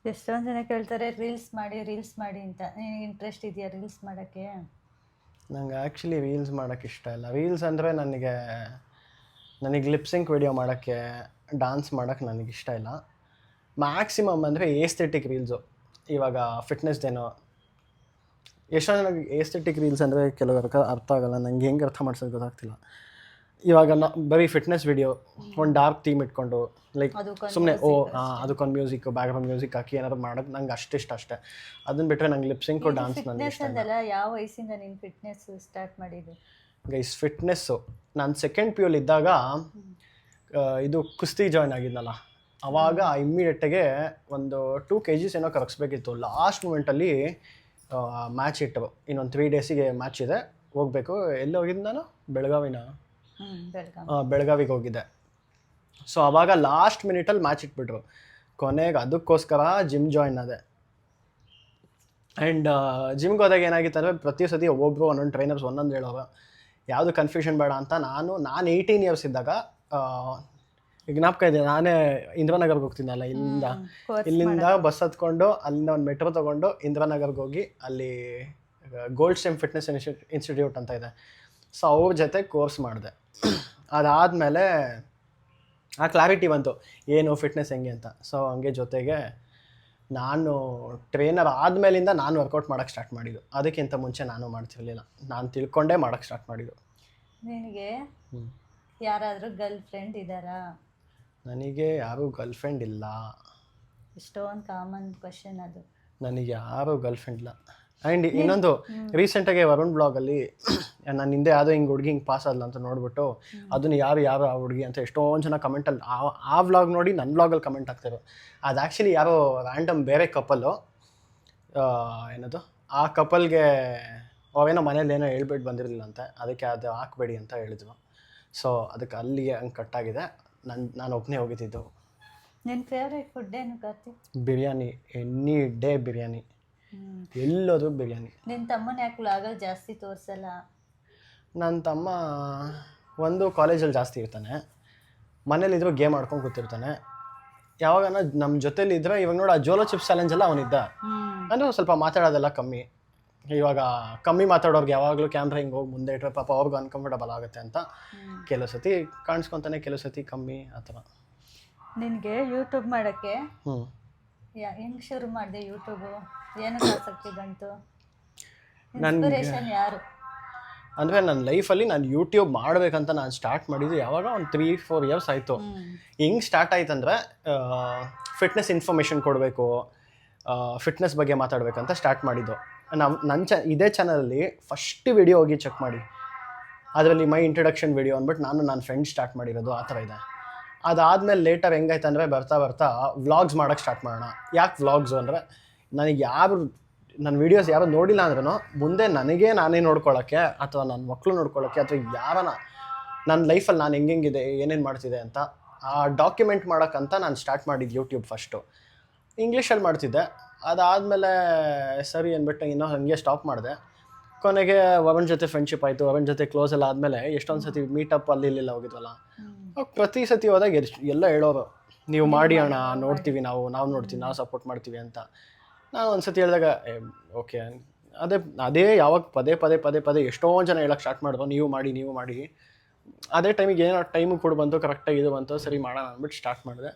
ಎಷ್ಟೊಂದು ಜನ ಕೇಳ್ತಾರೆ ರೀಲ್ಸ್ ಮಾಡಿ ರೀಲ್ಸ್ ಮಾಡಿ ಅಂತ. ನಿನಗೆ ಇಂಟ್ರೆಸ್ಟ್ ಇದೆಯಾ ರೀಲ್ಸ್ ಮಾಡೋಕ್ಕೆ? ನಂಗೆ ಆ್ಯಕ್ಚುಲಿ ರೀಲ್ಸ್ ಮಾಡೋಕ್ಕೆ ಇಷ್ಟ ಇಲ್ಲ. ರೀಲ್ಸ್ ಅಂದರೆ ನನಗೆ ನನಗೆ ಲಿಪ್ಸಿಂಕ್ ವಿಡಿಯೋ ಮಾಡೋಕ್ಕೆ ಡಾನ್ಸ್ ಮಾಡೋಕ್ಕೆ ನನಗೆ ಇಷ್ಟ ಇಲ್ಲ. ಮ್ಯಾಕ್ಸಿಮಮ್ ಅಂದರೆ ಏಸ್ಥೆಟಿಕ್ ರೀಲ್ಸು ಇವಾಗ ಫಿಟ್ನೆಸ್ದೇನೋ ಎಷ್ಟೋ ನನಗೆ ಏಸ್ಥೆಟಿಕ್ ರೀಲ್ಸ್ ಅಂದರೆ ಕೆಲವರ್ಗ ಅರ್ಥ ಆಗಲ್ಲ. ನಂಗೆ ಹೆಂಗೆ ಅರ್ಥ ಮಾಡ್ಸೋದು ಗೊತ್ತಾಗ್ತಿಲ್ಲ. ಇವಾಗ ನಾ ಬರೀ ಫಿಟ್ನೆಸ್ ವಿಡಿಯೋ ಒಂದು ಡಾರ್ಕ್ ಥೀಮ್ ಇಟ್ಕೊಂಡು ಲೈಕ್ ಸುಮ್ಮನೆ ಓ ಅದಕ್ಕೊಂದು ಮ್ಯೂಸಿಕ್ ಬ್ಯಾಕ್ಗ್ರೌಂಡ್ ಮ್ಯೂಸಿಕ್ ಹಾಕಿ ಏನಾದ್ರು ಮಾಡೋದು ನಂಗೆ ಅಷ್ಟಿಷ್ಟ ಅಷ್ಟೇ. ಅದನ್ನ ಬಿಟ್ಟರೆ ನಂಗೆ ಲಿಪ್ಸಿಂಕು ಡಾನ್ಸ್ ನನಗೆ ಇಷ್ಟ ಇಲ್ಲ. ಅಂದಲ್ಲ ಯಾವ ವಯಸ್ಸಿಂದ ನೀನು ಫಿಟ್ನೆಸ್ ಸ್ಟಾರ್ಟ್ ಮಾಡಿದ್ದು? ಗೈಸ್ ಫಿಟ್ನೆಸ್ಸು ನಾನು ಸೆಕೆಂಡ್ ಪಿ ಯುಲ್ ಇದ್ದಾಗ ಆ, ಇದು ಕುಸ್ತಿ ಜಾಯ್ನ್ ಆಗಿದ್ನಲ್ಲ. ಅವಾಗ ಇಮ್ಮಿಡಿಯೇಟಾಗೆ ಒಂದು ಟೂ ಕೆ ಜಿಸ್ ಏನೋ ಕರಗಿಸ್ಬೇಕಿತ್ತು. ಲಾಸ್ಟ್ ಮೂಮೆಂಟಲ್ಲಿ ಮ್ಯಾಚ್ ಇಟ್ಟರು ಇನ್ನೊಂದು ತ್ರೀ ಡೇಸಿಗೆ ಮ್ಯಾಚ್ ಇದೆ ಹೋಗಬೇಕು. ಎಲ್ಲಿ ಹೋಗಿದ್ದು ನಾನು? ಬೆಳಗಾವಿನ. ಬೆಳಗಾವಿಗೆ ಹೋಗಿದ್ದೆ. ಸೊ ಅವಾಗ ಲಾಸ್ಟ್ ಮಿನಿಟಲ್ಲಿ ಮ್ಯಾಚ್ ಇಟ್ಬಿಟ್ರು. ಕೊನೆಗೆ ಅದಕ್ಕೋಸ್ಕರ ಜಿಮ್ ಜಾಯ್ನ್ ಆದೆ. ಆ್ಯಂಡ್ ಜಿಮ್ಗೆ ಹೋದಾಗ ಏನಾಗಿತ್ತು ಅಂದರೆ ಪ್ರತಿ ಸತಿ ಒಬ್ಬೊಬ್ರು ಒಂದೊಂದು ಟ್ರೈನರ್ಸ್ ಒಂದೊಂದು ಹೇಳೋರು ಯಾವುದು ಕನ್ಫ್ಯೂಷನ್ ಬೇಡ ಅಂತ ನಾನು ನಾನು ಏಯ್ಟೀನ್ ಇಯರ್ಸ್ ಇದ್ದಾಗ ಜ್ಞಾಪಕ ಇದೆ ನಾನೇ ಇಂದ್ರಾನಗರ್ಗೆ ಹೋಗ್ತೀನಲ್ಲ ಇಲ್ಲಿಂದ. ಇಲ್ಲಿಂದ ಬಸ್ ಹತ್ಕೊಂಡು ಅಲ್ಲಿಂದ ಒಂದು ಮೆಟ್ರೋ ತೊಗೊಂಡು ಇಂದ್ರಾನಗರ್ಗೆ ಹೋಗಿ ಅಲ್ಲಿ ಗೋಲ್ಡ್ ಸ್ಟೆಮ್ ಫಿಟ್ನೆಸ್ ಇನ್ಸ್ಟಿಟ್ಯೂಟ್ ಅಂತ ಇದೆ. ಸೊ ಅವ್ರ ಜೊತೆ ಕೋರ್ಸ್ ಮಾಡಿದೆ. ಅದಾದಮೇಲೆ ಆ ಕ್ಲಾರಿಟಿ ಬಂತು. ಏನು ಫಿಟ್ನೆಸ್ ಹೆಂಗೆ ಅಂತ. ಸೊ ಹಂಗೆ ಜೊತೆಗೆ ನಾನು ಟ್ರೈನರ್ ಆದಮೇಲಿಂದ ನಾನು ವರ್ಕೌಟ್ ಮಾಡೋಕ್ಕೆ ಸ್ಟಾರ್ಟ್ ಮಾಡಿದ್ದು. ಅದಕ್ಕಿಂತ ಮುಂಚೆ ನಾನು ಮಾಡ್ತಿರ್ಲಿಲ್ಲ. ನಾನು ತಿಳ್ಕೊಂಡೇ ಮಾಡೋಕ್ಕೆ ಸ್ಟಾರ್ಟ್ ಮಾಡಿದ್ದು. ನಿನಗೆ ಯಾರಾದರೂ ಗರ್ಲ್ ಫ್ರೆಂಡ್ ಇದ್ದಾರಾ? ನನಗೆ ಯಾರೂ ಗರ್ಲ್ಫ್ರೆಂಡ್ ಇಲ್ಲ. ಇಷ್ಟೊಂದು ಕಾಮನ್ ಕ್ವಶನ್ ಅದು. ನನಗೆ ಯಾರೂ ಗರ್ಲ್ಫ್ರೆಂಡ್ ಇಲ್ಲ. ಆ್ಯಂಡ್ ಇನ್ನೊಂದು ರೀಸೆಂಟಾಗಿ ವರುಣ್ ಬ್ಲಾಗಲ್ಲಿ ನಾನು ಹಿಂದೆ ಯಾವುದೋ ಹಿಂಗೆ ಹುಡುಗಿ ಹಿಂಗೆ ಪಾಸ್ ಆದ್ಲ ಅಂತ ನೋಡ್ಬಿಟ್ಟು ಅದನ್ನು ಯಾರು ಯಾರು ಆ ಹುಡುಗಿ ಅಂತ ಎಷ್ಟೊಂದು ಜನ ಕಮೆಂಟಲ್ಲಿ ಆ ಆ ವ್ಲಾಗ್ ನೋಡಿ ನನ್ನ ವ್ಲಾಗಲ್ಲಿ ಕಮೆಂಟ್ ಆಗ್ತಿರೋ ಅದು ಆ್ಯಕ್ಚುಲಿ ಯಾರೋ ರ್ಯಾಂಡಮ್ ಬೇರೆ ಕಪಲ್ಲು ಏನದು ಆ ಕಪಲ್ಗೆ ಅವೇನೋ ಮನೇಲಿ ಏನೋ ಹೇಳ್ಬಿಟ್ಟು ಬಂದಿರಲಿಲ್ಲ ಅಂತ ಅದಕ್ಕೆ ಅದು ಹಾಕ್ಬೇಡಿ ಅಂತ ಹೇಳಿದ್ವು ಸೊ ಅದಕ್ಕೆ ಅಲ್ಲಿಗೆ ಹಂಗೆ ಕಟ್ಟಾಗಿದೆ ನನ್ನ ನಾನು ಒಬ್ಬನೇ ಹೋಗಿದ್ದಿದ್ದು ನಿನ್ನ ಫೇವ್ರೇಟ್ ಫುಡ್ ಏನು ಕಾರ್ತಿ ಬಿರಿಯಾನಿ ಎನಿ ಡೇ ಬಿರಿಯಾನಿ. ಎಲ್ಲೋದು ಬಿರಿಯಾನಿ. ನಿನ್ನ ತಮ್ಮನ ಯಾಕೆ ವ್ಲಾಗಲ್ಲಿ ಜಾಸ್ತಿ ತೋರಿಸಲ್ಲ? ನನ್ನ ತಮ್ಮ ಒಂದು ಕಾಲೇಜಲ್ಲಿ ಜಾಸ್ತಿ ಇರ್ತಾನೆ. ಮನೇಲಿದ್ರು ಗೇಮ್ ಆಡ್ಕೊಂಡು ಕೂತಿರ್ತಾನೆ. ಯಾವಾಗನ ನಮ್ಮ ಜೊತೆಲಿ ಇದ್ರೆ ಇವಾಗ ನೋಡಿ ಆ ಜೋಲೋ ಚಿಪ್ಸ್ ಚಾಲೆಂಜ್ ಎಲ್ಲ ಅವನಿದ್ದ. ಅಂದರೆ ಸ್ವಲ್ಪ ಮಾತಾಡೋದೆಲ್ಲ ಕಮ್ಮಿ. ಇವಾಗ ಕಮ್ಮಿ ಮಾತಾಡೋರ್ಗೆ ಯಾವಾಗಲೂ ಕ್ಯಾಮ್ರಾ ಹಿಂಗೆ ಹೋಗಿ ಮುಂದೆ ಇಟ್ಟರೆ ಪಾಪ ಅವ್ರಿಗೂ ಅನ್ಕಂಫರ್ಟಬಲ್ ಆಗುತ್ತೆ ಅಂತ ಕೆಲವು ಸತಿ ಕಾಣಿಸ್ಕೊತಾನೆ ಕೆಲವು ಸತಿ ಕಮ್ಮಿ ಆ ಥರ. ನಿನಗೆ ಯೂಟ್ಯೂಬ್ ಮಾಡೋಕ್ಕೆ ಹ್ಞೂ ಯಾ ಹೆಂಗೆ ಶುರು ಮಾಡಿದೆ ಯೂಟ್ಯೂಬು ಏನಕ್ಕೆ ಆಸಕ್ತಿ ಬಂತು? ನನ್ಗೆ- ಇನ್ಸ್ಪಿರೇಷನ್ ಯಾರು? ಅಂದರೆ ನನ್ನ ಲೈಫಲ್ಲಿ ನಾನು ಯೂಟ್ಯೂಬ್ ಮಾಡ್ಬೇಕಂತ ನಾನು ಸ್ಟಾರ್ಟ್ ಮಾಡಿದ್ದು ಯಾವಾಗ? ಒಂದು ತ್ರೀ ಫೋರ್ ಇಯರ್ಸ್ ಆಯಿತು. ಹೆಂಗೆ ಸ್ಟಾರ್ಟ್ ಆಯ್ತಂದ್ರೆ ಫಿಟ್ನೆಸ್ ಇನ್ಫಾರ್ಮೇಷನ್ ಕೊಡಬೇಕು ಫಿಟ್ನೆಸ್ ಬಗ್ಗೆ ಮಾತಾಡಬೇಕಂತ ಸ್ಟಾರ್ಟ್ ಮಾಡಿದ್ದು. ನಾವು ನನ್ನ ಚ ಇದೇ ಚಾನಲಲ್ಲಿ ಫಸ್ಟ್ ವಿಡಿಯೋ ಹೋಗಿ ಚೆಕ್ ಮಾಡಿ. ಅದರಲ್ಲಿ ಮೈ ಇಂಟ್ರಡಕ್ಷನ್ ವಿಡಿಯೋ ಅಂದ್ಬಿಟ್ಟು ನಾನು ನನ್ನ ಫ್ರೆಂಡ್ ಸ್ಟಾರ್ಟ್ ಮಾಡಿರೋದು ಆ ಥರ ಇದೆ. ಅದಾದಮೇಲೆ ಲೇಟರ್ ಹೆಂಗಾಯ್ತು ಅಂದರೆ ಬರ್ತಾ ಬರ್ತಾ ವ್ಲಾಗ್ಸ್ ಮಾಡೋಕ್ಕೆ ಸ್ಟಾರ್ಟ್ ಮಾಡೋಣ. ಯಾಕೆ ವ್ಲಾಗ್ಸು ಅಂದರೆ ನನಗೆ ಯಾರು ನನ್ನ ವೀಡಿಯೋಸ್ ಯಾರು ನೋಡಿಲ್ಲ ಅಂದ್ರೂ ಮುಂದೆ ನನಗೆ ನಾನೇ ನೋಡ್ಕೊಳ್ಳೋಕ್ಕೆ ಅಥವಾ ನನ್ನ ಮಕ್ಕಳು ನೋಡ್ಕೊಳ್ಳೋಕ್ಕೆ ಅಥವಾ ಯಾರನ ನನ್ನ ಲೈಫಲ್ಲಿ ನಾನು ಹೆಂಗೆಂಗಿದೆ ಏನೇನು ಮಾಡ್ತಿದೆ ಅಂತ ಆ ಡಾಕ್ಯುಮೆಂಟ್ ಮಾಡೋಕ್ಕಂತ ನಾನು ಸ್ಟಾರ್ಟ್ ಮಾಡಿದ್ದು ಯೂಟ್ಯೂಬ್ ಫಸ್ಟು ಇಂಗ್ಲೀಷಲ್ಲಿ ಮಾಡ್ತಿದ್ದೆ. ಅದಾದಮೇಲೆ ಸರಿ ಅಂದ್ಬಿಟ್ಟು ಇನ್ನೂ ಹಾಗೆ ಸ್ಟಾಪ್ ಮಾಡಿದೆ. ಕೊನೆಗೆ ವರುಣ್ ಜೊತೆ ಫ್ರೆಂಡ್ಶಿಪ್ ಆಯಿತು. ವರುಣ್ ಜೊತೆ ಕ್ಲೋಸ್ ಎಲ್ಲ ಆದಮೇಲೆ ಎಷ್ಟೊಂದು ಸತಿ ಮೀಟಪ್ ಅಲ್ಲಿ ಇಲ್ಲೆಲ್ಲ ಹೋಗಿದ್ವಲ್ಲ ಪ್ರತಿ ಸತಿ ಹೋದಾಗ ಎಲ್ಲ ಹೇಳೋರು ನೀವು ಮಾಡಿ ಅಣ್ಣ ನೋಡ್ತೀವಿ ನಾವು ನಾವು ನೋಡ್ತೀವಿ ನಾವು ಸಪೋರ್ಟ್ ಮಾಡ್ತೀವಿ ಅಂತ. ನಾನು ಒಂದು ಸತಿ ಹೇಳಿದಾಗ ಓಕೆ ಅದೇ ಅದೇ ಯಾವಾಗ ಪದೇ ಪದೇ ಪದೇ ಪದೇ ಎಷ್ಟೊಂದು ಜನ ಹೇಳಕ್ಕೆ ಸ್ಟಾರ್ಟ್ ಮಾಡಿದ್ರು ನೀವು ಮಾಡಿ ನೀವು ಮಾಡಿ. ಅದೇ ಟೈಮಿಗೆ ಏನೋ ಟೈಮು ಕೂಡ ಬಂತು ಕರೆಕ್ಟಾಗಿ ಇದು ಬಂತು ಸರಿ ಮಾಡೋಣ ಅಂದ್ಬಿಟ್ಟು ಸ್ಟಾರ್ಟ್ ಮಾಡಿದೆ.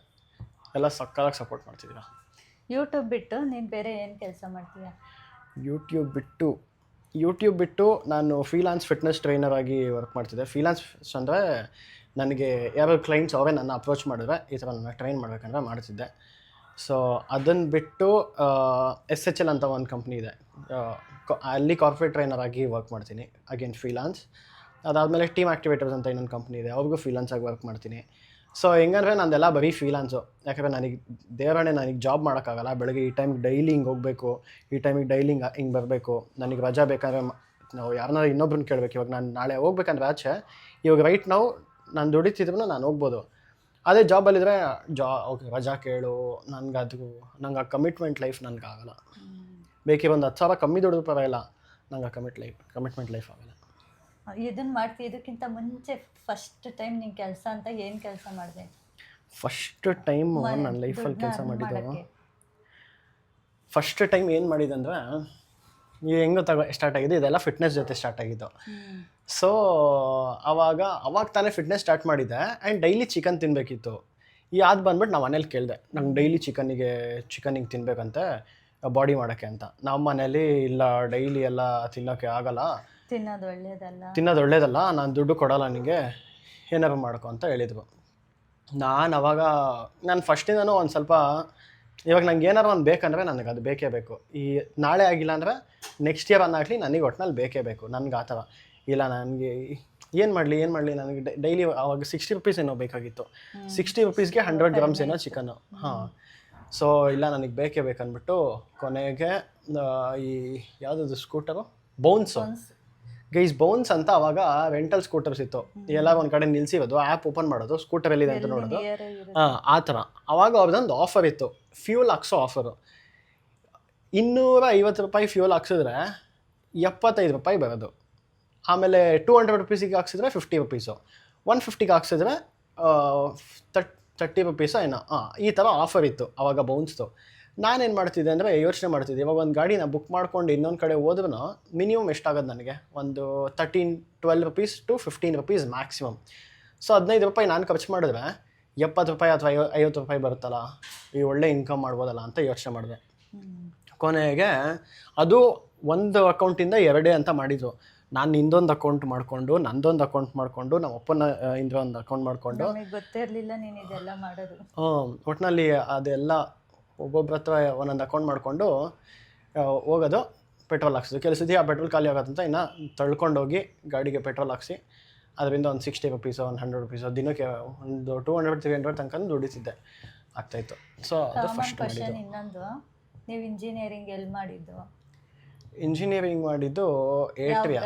ಎಲ್ಲ ಸಕ್ಕತ್ತಾಗಿ ಸಪೋರ್ಟ್ ಮಾಡ್ತಿದ್ದೀರಾ ಯೂಟ್ಯೂಬ್ ಬಿಟ್ಟು ನೀನು ಬೇರೆ ಏನು ಕೆಲಸ ಮಾಡ್ತೀಯ? ಯೂಟ್ಯೂಬ್ ಬಿಟ್ಟು ಯೂಟ್ಯೂಬ್ ಬಿಟ್ಟು ನಾನು ಫ್ರೀಲಾನ್ಸ್ ಫಿಟ್ನೆಸ್ ಟ್ರೈನರ್ ಆಗಿ ವರ್ಕ್ ಮಾಡ್ತಿದ್ದೆ. ಫ್ರೀಲಾನ್ಸ್ ಅಂದರೆ ನನಗೆ ಯಾರು ಕ್ಲೈಂಟ್ಸ್ ಅವರೇ ನನ್ನ ಅಪ್ರೋಚ್ ಮಾಡಿದ್ರೆ ಈ ಥರ ನನ್ನ ಟ್ರೈನ್ ಮಾಡಬೇಕಂದ್ರೆ ಮಾಡ್ತಿದ್ದೆ. ಸೊ ಅದನ್ನು ಬಿಟ್ಟು ಎಸ್ ಎಚ್ ಎಲ್ ಅಂತ ಒಂದು ಕಂಪ್ನಿ ಇದೆ. ಅಲ್ಲಿ ಕಾರ್ಪೊರೇಟ್ ಟ್ರೈನರ್ ಆಗಿ ವರ್ಕ್ ಮಾಡ್ತೀನಿ. ಅಗೇನ್ ಫ್ರೀಲಾನ್ಸ್ ಅದಾದಮೇಲೆ ಟೀಮ್ ಆ್ಯಕ್ಟಿವೇಟರ್ಸ್ ಅಂತ ಇನ್ನೊಂದು ಕಂಪ್ನಿ ಇದೆ. ಅವ್ರಿಗೂ ಫ್ರೀಲಾನ್ಸ್ ಆಗಿ ವರ್ಕ್ ಮಾಡ್ತೀನಿ. ಸೊ ಹೆಂಗಂದ್ರೆ ನಂದೆಲ್ಲ ಬರೀ ಫ್ರೀಲಾನ್ಸು ಯಾಕಂದರೆ ನನಗೆ ದೇವರಣೆ ನನಗೆ ಜಾಬ್ ಮಾಡೋಕ್ಕಾಗಲ್ಲ. ಬೆಳಗ್ಗೆ ಈ ಟೈಮ್ಗೆ ಡೈಲಿ ಹಿಂಗೆ ಹೋಗಬೇಕು. ಈ ಟೈಮಿಗೆ ಡೈಲಿ ಹಿಂಗೆ ಹಿಂಗೆ ಬರಬೇಕು. ನನಗೆ ರಜಾ ಬೇಕಾದ್ರೆ ನಾವು ಯಾರನ್ನಾರು ಇನ್ನೊಬ್ರನ್ನ ಕೇಳಬೇಕು. ಇವಾಗ ನಾನು ನಾಳೆ ಹೋಗ್ಬೇಕಂದ್ರೆ ಆಚೆ. ಇವಾಗ ರೈಟ್ ನಾವು ನಾನು ದುಡಿತಿದ್ರು ನಾನು ಹೋಗ್ಬೋದು. ಅದೇ ಜಾಬಲ್ಲಿದ್ದರೆ ಜಾ ಓಕೆ ರಜಾ ಕೇಳು ನನಗೆ ಅದು ನಂಗೆ ಆ ಕಮಿಟ್ಮೆಂಟ್ ಲೈಫ್ ನನಗೆ ಆಗಲ್ಲ. ಬೇಕೇ ಒಂದು ಹತ್ತು ಸಾವಿರ ಕಮ್ಮಿ ದುಡಿದು ಪರವಾಗಿಲ್ಲ ನಂಗೆ ಆ ಕಮಿಟ್ ಲೈಫ್ ಕಮಿಟ್ಮೆಂಟ್ ಲೈಫ್ ಆಗಲ್ಲ. ಇದನ್ನ ಮಾಡ್ತೀವಿ ಇದಕ್ಕಿಂತ ಮುಂಚೆ ಫಸ್ಟ್ ಟೈಮ್ ನೀನು ಕೆಲಸ ಅಂತ ಏನು ಕೆಲಸ ಮಾಡಿದೆ? ಫಸ್ಟ್ ಟೈಮ್ ನನ್ನ ಲೈಫಲ್ಲಿ ಕೆಲಸ ಮಾಡಿದ್ದು. ಫಸ್ಟ್ ಟೈಮ್ ಏನು ಮಾಡಿದೆ ಅಂದರೆ ನೀವು ಹೆಂಗೆ ತಗೋ ಸ್ಟಾರ್ಟ್ ಆಗಿದೆ ಇದೆಲ್ಲ ಫಿಟ್ನೆಸ್ ಜೊತೆ ಸ್ಟಾರ್ಟ್ ಆಗಿದ್ದು. ಸೊ ಅವಾಗ ಅವಾಗ ತಾನೇ ಫಿಟ್ನೆಸ್ ಸ್ಟಾರ್ಟ್ ಮಾಡಿದ್ದೆ ಆ್ಯಂಡ್ ಡೈಲಿ ಚಿಕನ್ ತಿನ್ನಬೇಕಿತ್ತು ಈ ಅದು ಬಂದ್ಬಿಟ್ಟು ನಾವು ಮನೇಲಿ ಕೇಳಿದೆ ನಂಗೆ ಡೈಲಿ ಚಿಕನಿಗೆ ಚಿಕನಿಗೆ ತಿನ್ಬೇಕಂತೆ ಬಾಡಿ ಮಾಡೋಕ್ಕೆ ಅಂತ. ನಮ್ಮ ಮನೇಲಿ ಇಲ್ಲ ಡೈಲಿ ಎಲ್ಲ ತಿನ್ನೋಕ್ಕೆ ಆಗಲ್ಲ. ತಿನ್ನೋದು ಒಳ್ಳೇದಲ್ಲ. ತಿನ್ನೋದು ಒಳ್ಳೇದಲ್ಲ ನಾನು ದುಡ್ಡು ಕೊಡಲ್ಲ ನನಗೆ ಏನಾರು ಮಾಡ್ಕೊ ಅಂತ ಹೇಳಿದರು ನಾನು ಅವಾಗ ನಾನು ಫಸ್ಟಿಂದನೂ ಒಂದು ಸ್ವಲ್ಪ ಇವಾಗ ನಂಗೆ ಏನಾರು ಒಂದು ಬೇಕಂದರೆ ನನಗೆ ಅದು ಬೇಕೇ ಬೇಕು. ಈ ನಾಳೆ ಆಗಿಲ್ಲ ಅಂದರೆ ನೆಕ್ಸ್ಟ್ ಇಯರ್ ಅನ್ನಾಗಲಿ ನನಗೆ ಒಟ್ಟಿನಲ್ಲಿ ಬೇಕೇ ಬೇಕು ನನಗೆ ಆ ಥರ. ಇಲ್ಲ ನನಗೆ ಏನು ಮಾಡಲಿ ಏನು ಮಾಡಲಿ ನನಗೆ ಡೈಲಿ ಅವಾಗ ಸಿಕ್ಸ್ಟಿ ರುಪೀಸ್ ಏನೋ ಬೇಕಾಗಿತ್ತು. ಸಿಕ್ಸ್ಟಿ ರುಪೀಸ್ಗೆ ಹಂಡ್ರೆಡ್ ಗ್ರಾಮ್ಸ್ ಏನೋ ಚಿಕನ್ನು ಹಾಂ. ಸೊ ಇಲ್ಲ ನನಗೆ ಬೇಕೇ ಬೇಕಂದ್ಬಿಟ್ಟು ಕೊನೆಗೆ ಈ ಯಾವುದದು ಸ್ಕೂಟರು ಬೌನ್ಸು ಗೈಸ್ ಬೌನ್ಸ್ ಅಂತ ಅವಾಗ ರೆಂಟಲ್ ಸ್ಕೂಟರ್ಸ್ ಇತ್ತು. ಎಲ್ಲ ಒಂದು ಕಡೆ ನಿಲ್ಸಿರೋದು ಆ್ಯಪ್ ಓಪನ್ ಮಾಡೋದು ಸ್ಕೂಟರ್ ಎಲ್ಲಿದೆ ಅಂತ ನೋಡೋದು. ಹಾಂ ಆ ಥರ. ಅವಾಗ ಅವ್ರದ್ದೊಂದು ಆಫರ್ ಇತ್ತು. ಫ್ಯೂಲ್ ಹಾಕ್ಸೋ ಆಫರು ಇನ್ನೂರ ಐವತ್ತು ರೂಪಾಯಿ ಫ್ಯೂಲ್ ಹಾಕ್ಸಿದ್ರೆ ಎಪ್ಪತ್ತೈದು ರೂಪಾಯಿ ಬರೋದು. ಆಮೇಲೆ ಟೂ ಹಂಡ್ರೆಡ್ ರುಪೀಸಿಗೆ ಹಾಕ್ಸಿದ್ರೆ ಫಿಫ್ಟಿ ರುಪೀಸು ಒನ್ ಫಿಫ್ಟಿಗೆ ಹಾಕ್ಸಿದ್ರೆ ತರ್ಟ್ ತರ್ಟಿ ರುಪೀಸು ಏನೋ. ಹಾಂ ಈ ಥರ ಆಫರ್ ಇತ್ತು ಅವಾಗ ಬೌನ್ಸ್ದು ನಾನೇನು ಮಾಡ್ತಿದ್ದೆ ಅಂದರೆ ಯೋಚನೆ ಮಾಡ್ತಿದ್ದೆ. ಇವಾಗ ಒಂದು ಗಾಡಿನ ಬುಕ್ ಮಾಡ್ಕೊಂಡು ಇನ್ನೊಂದು ಕಡೆ ಹೋದ್ರೂ ಮಿನಿಮಮ್ ಎಷ್ಟಾಗೋದು ನನಗೆ? ಒಂದು thirteen twelve rupees to fifteen rupees maximum so ಹದಿನೈದು ರೂಪಾಯಿ ನಾನು ಖರ್ಚು ಮಾಡಿದ್ರೆ ಎಪ್ಪತ್ತು ರೂಪಾಯಿ ಅಥವಾ ಐವ ಐವತ್ತು ರೂಪಾಯಿ ಬರುತ್ತಲ್ಲ? ಈ ಒಳ್ಳೆ ಇನ್ಕಮ್ ಮಾಡ್ಬೋದಲ್ಲ ಅಂತ ಯೋಚನೆ ಮಾಡಿದೆ. ಕೊನೆಗೆ ಅದು ಒಂದು ಅಕೌಂಟಿಂದ ಎರಡೇ ಅಂತ ಮಾಡಿದ್ರು. ನಾನು ನಿಂದೊಂದು ಅಕೌಂಟ್ ಮಾಡಿಕೊಂಡು ನಂದೊಂದು ಅಕೌಂಟ್ ಮಾಡಿಕೊಂಡು ನಮ್ಮ ಅಪ್ಪನ ಇಂದ್ರ ಇಂದ ಒಂದು ಅಕೌಂಟ್ ಮಾಡಿಕೊಂಡು ಗೊತ್ತಿರಲಿಲ್ಲ ನೀನು ಇದೆಲ್ಲ ಮಾಡೋದು. ಒಟ್ಟಿನಲ್ಲಿ ಅದೆಲ್ಲ ಒಬ್ಬೊಬ್ಬರ ಹತ್ರ ಒಂದೊಂದು ಅಕೌಂಟ್ ಮಾಡಿಕೊಂಡು ಹೋಗೋದು ಪೆಟ್ರೋಲ್ ಹಾಕ್ಸೋದು. ಕೆಲವು ಸತಿ ಆ ಪೆಟ್ರೋಲ್ ಖಾಲಿ ಆಗೋದಂತ ಇನ್ನು ತಳ್ಕೊಂಡೋಗಿ ಗಾಡಿಗೆ ಪೆಟ್ರೋಲ್ ಹಾಕ್ಸಿ ಅದರಿಂದ ಒಂದು ಸಿಕ್ಸ್ಟಿ ರುಪೀಸು ಒಂದು ಹಂಡ್ರೆಡ್ ರುಪೀಸೋ ದಿನಕ್ಕೆ ಒಂದು ಟೂ ಹಂಡ್ರೆಡ್ ತ್ರೀ ಹಂಡ್ರೆಡ್ ತನಕ ದುಡಿತಿದ್ದೆ ಆಗ್ತಾಯಿತ್ತು ಸೊ ಅದು ಫಸ್ಟ್ ಇನ್ನೊಂದು. ನೀವು ಇಂಜಿನಿಯರಿಂಗ್ ಎಲ್ಲಿ ಮಾಡಿದ್ದು? ಇಂಜಿನಿಯರಿಂಗ್ ಮಾಡಿದ್ದು ಏಟ್ರಿಯಾ?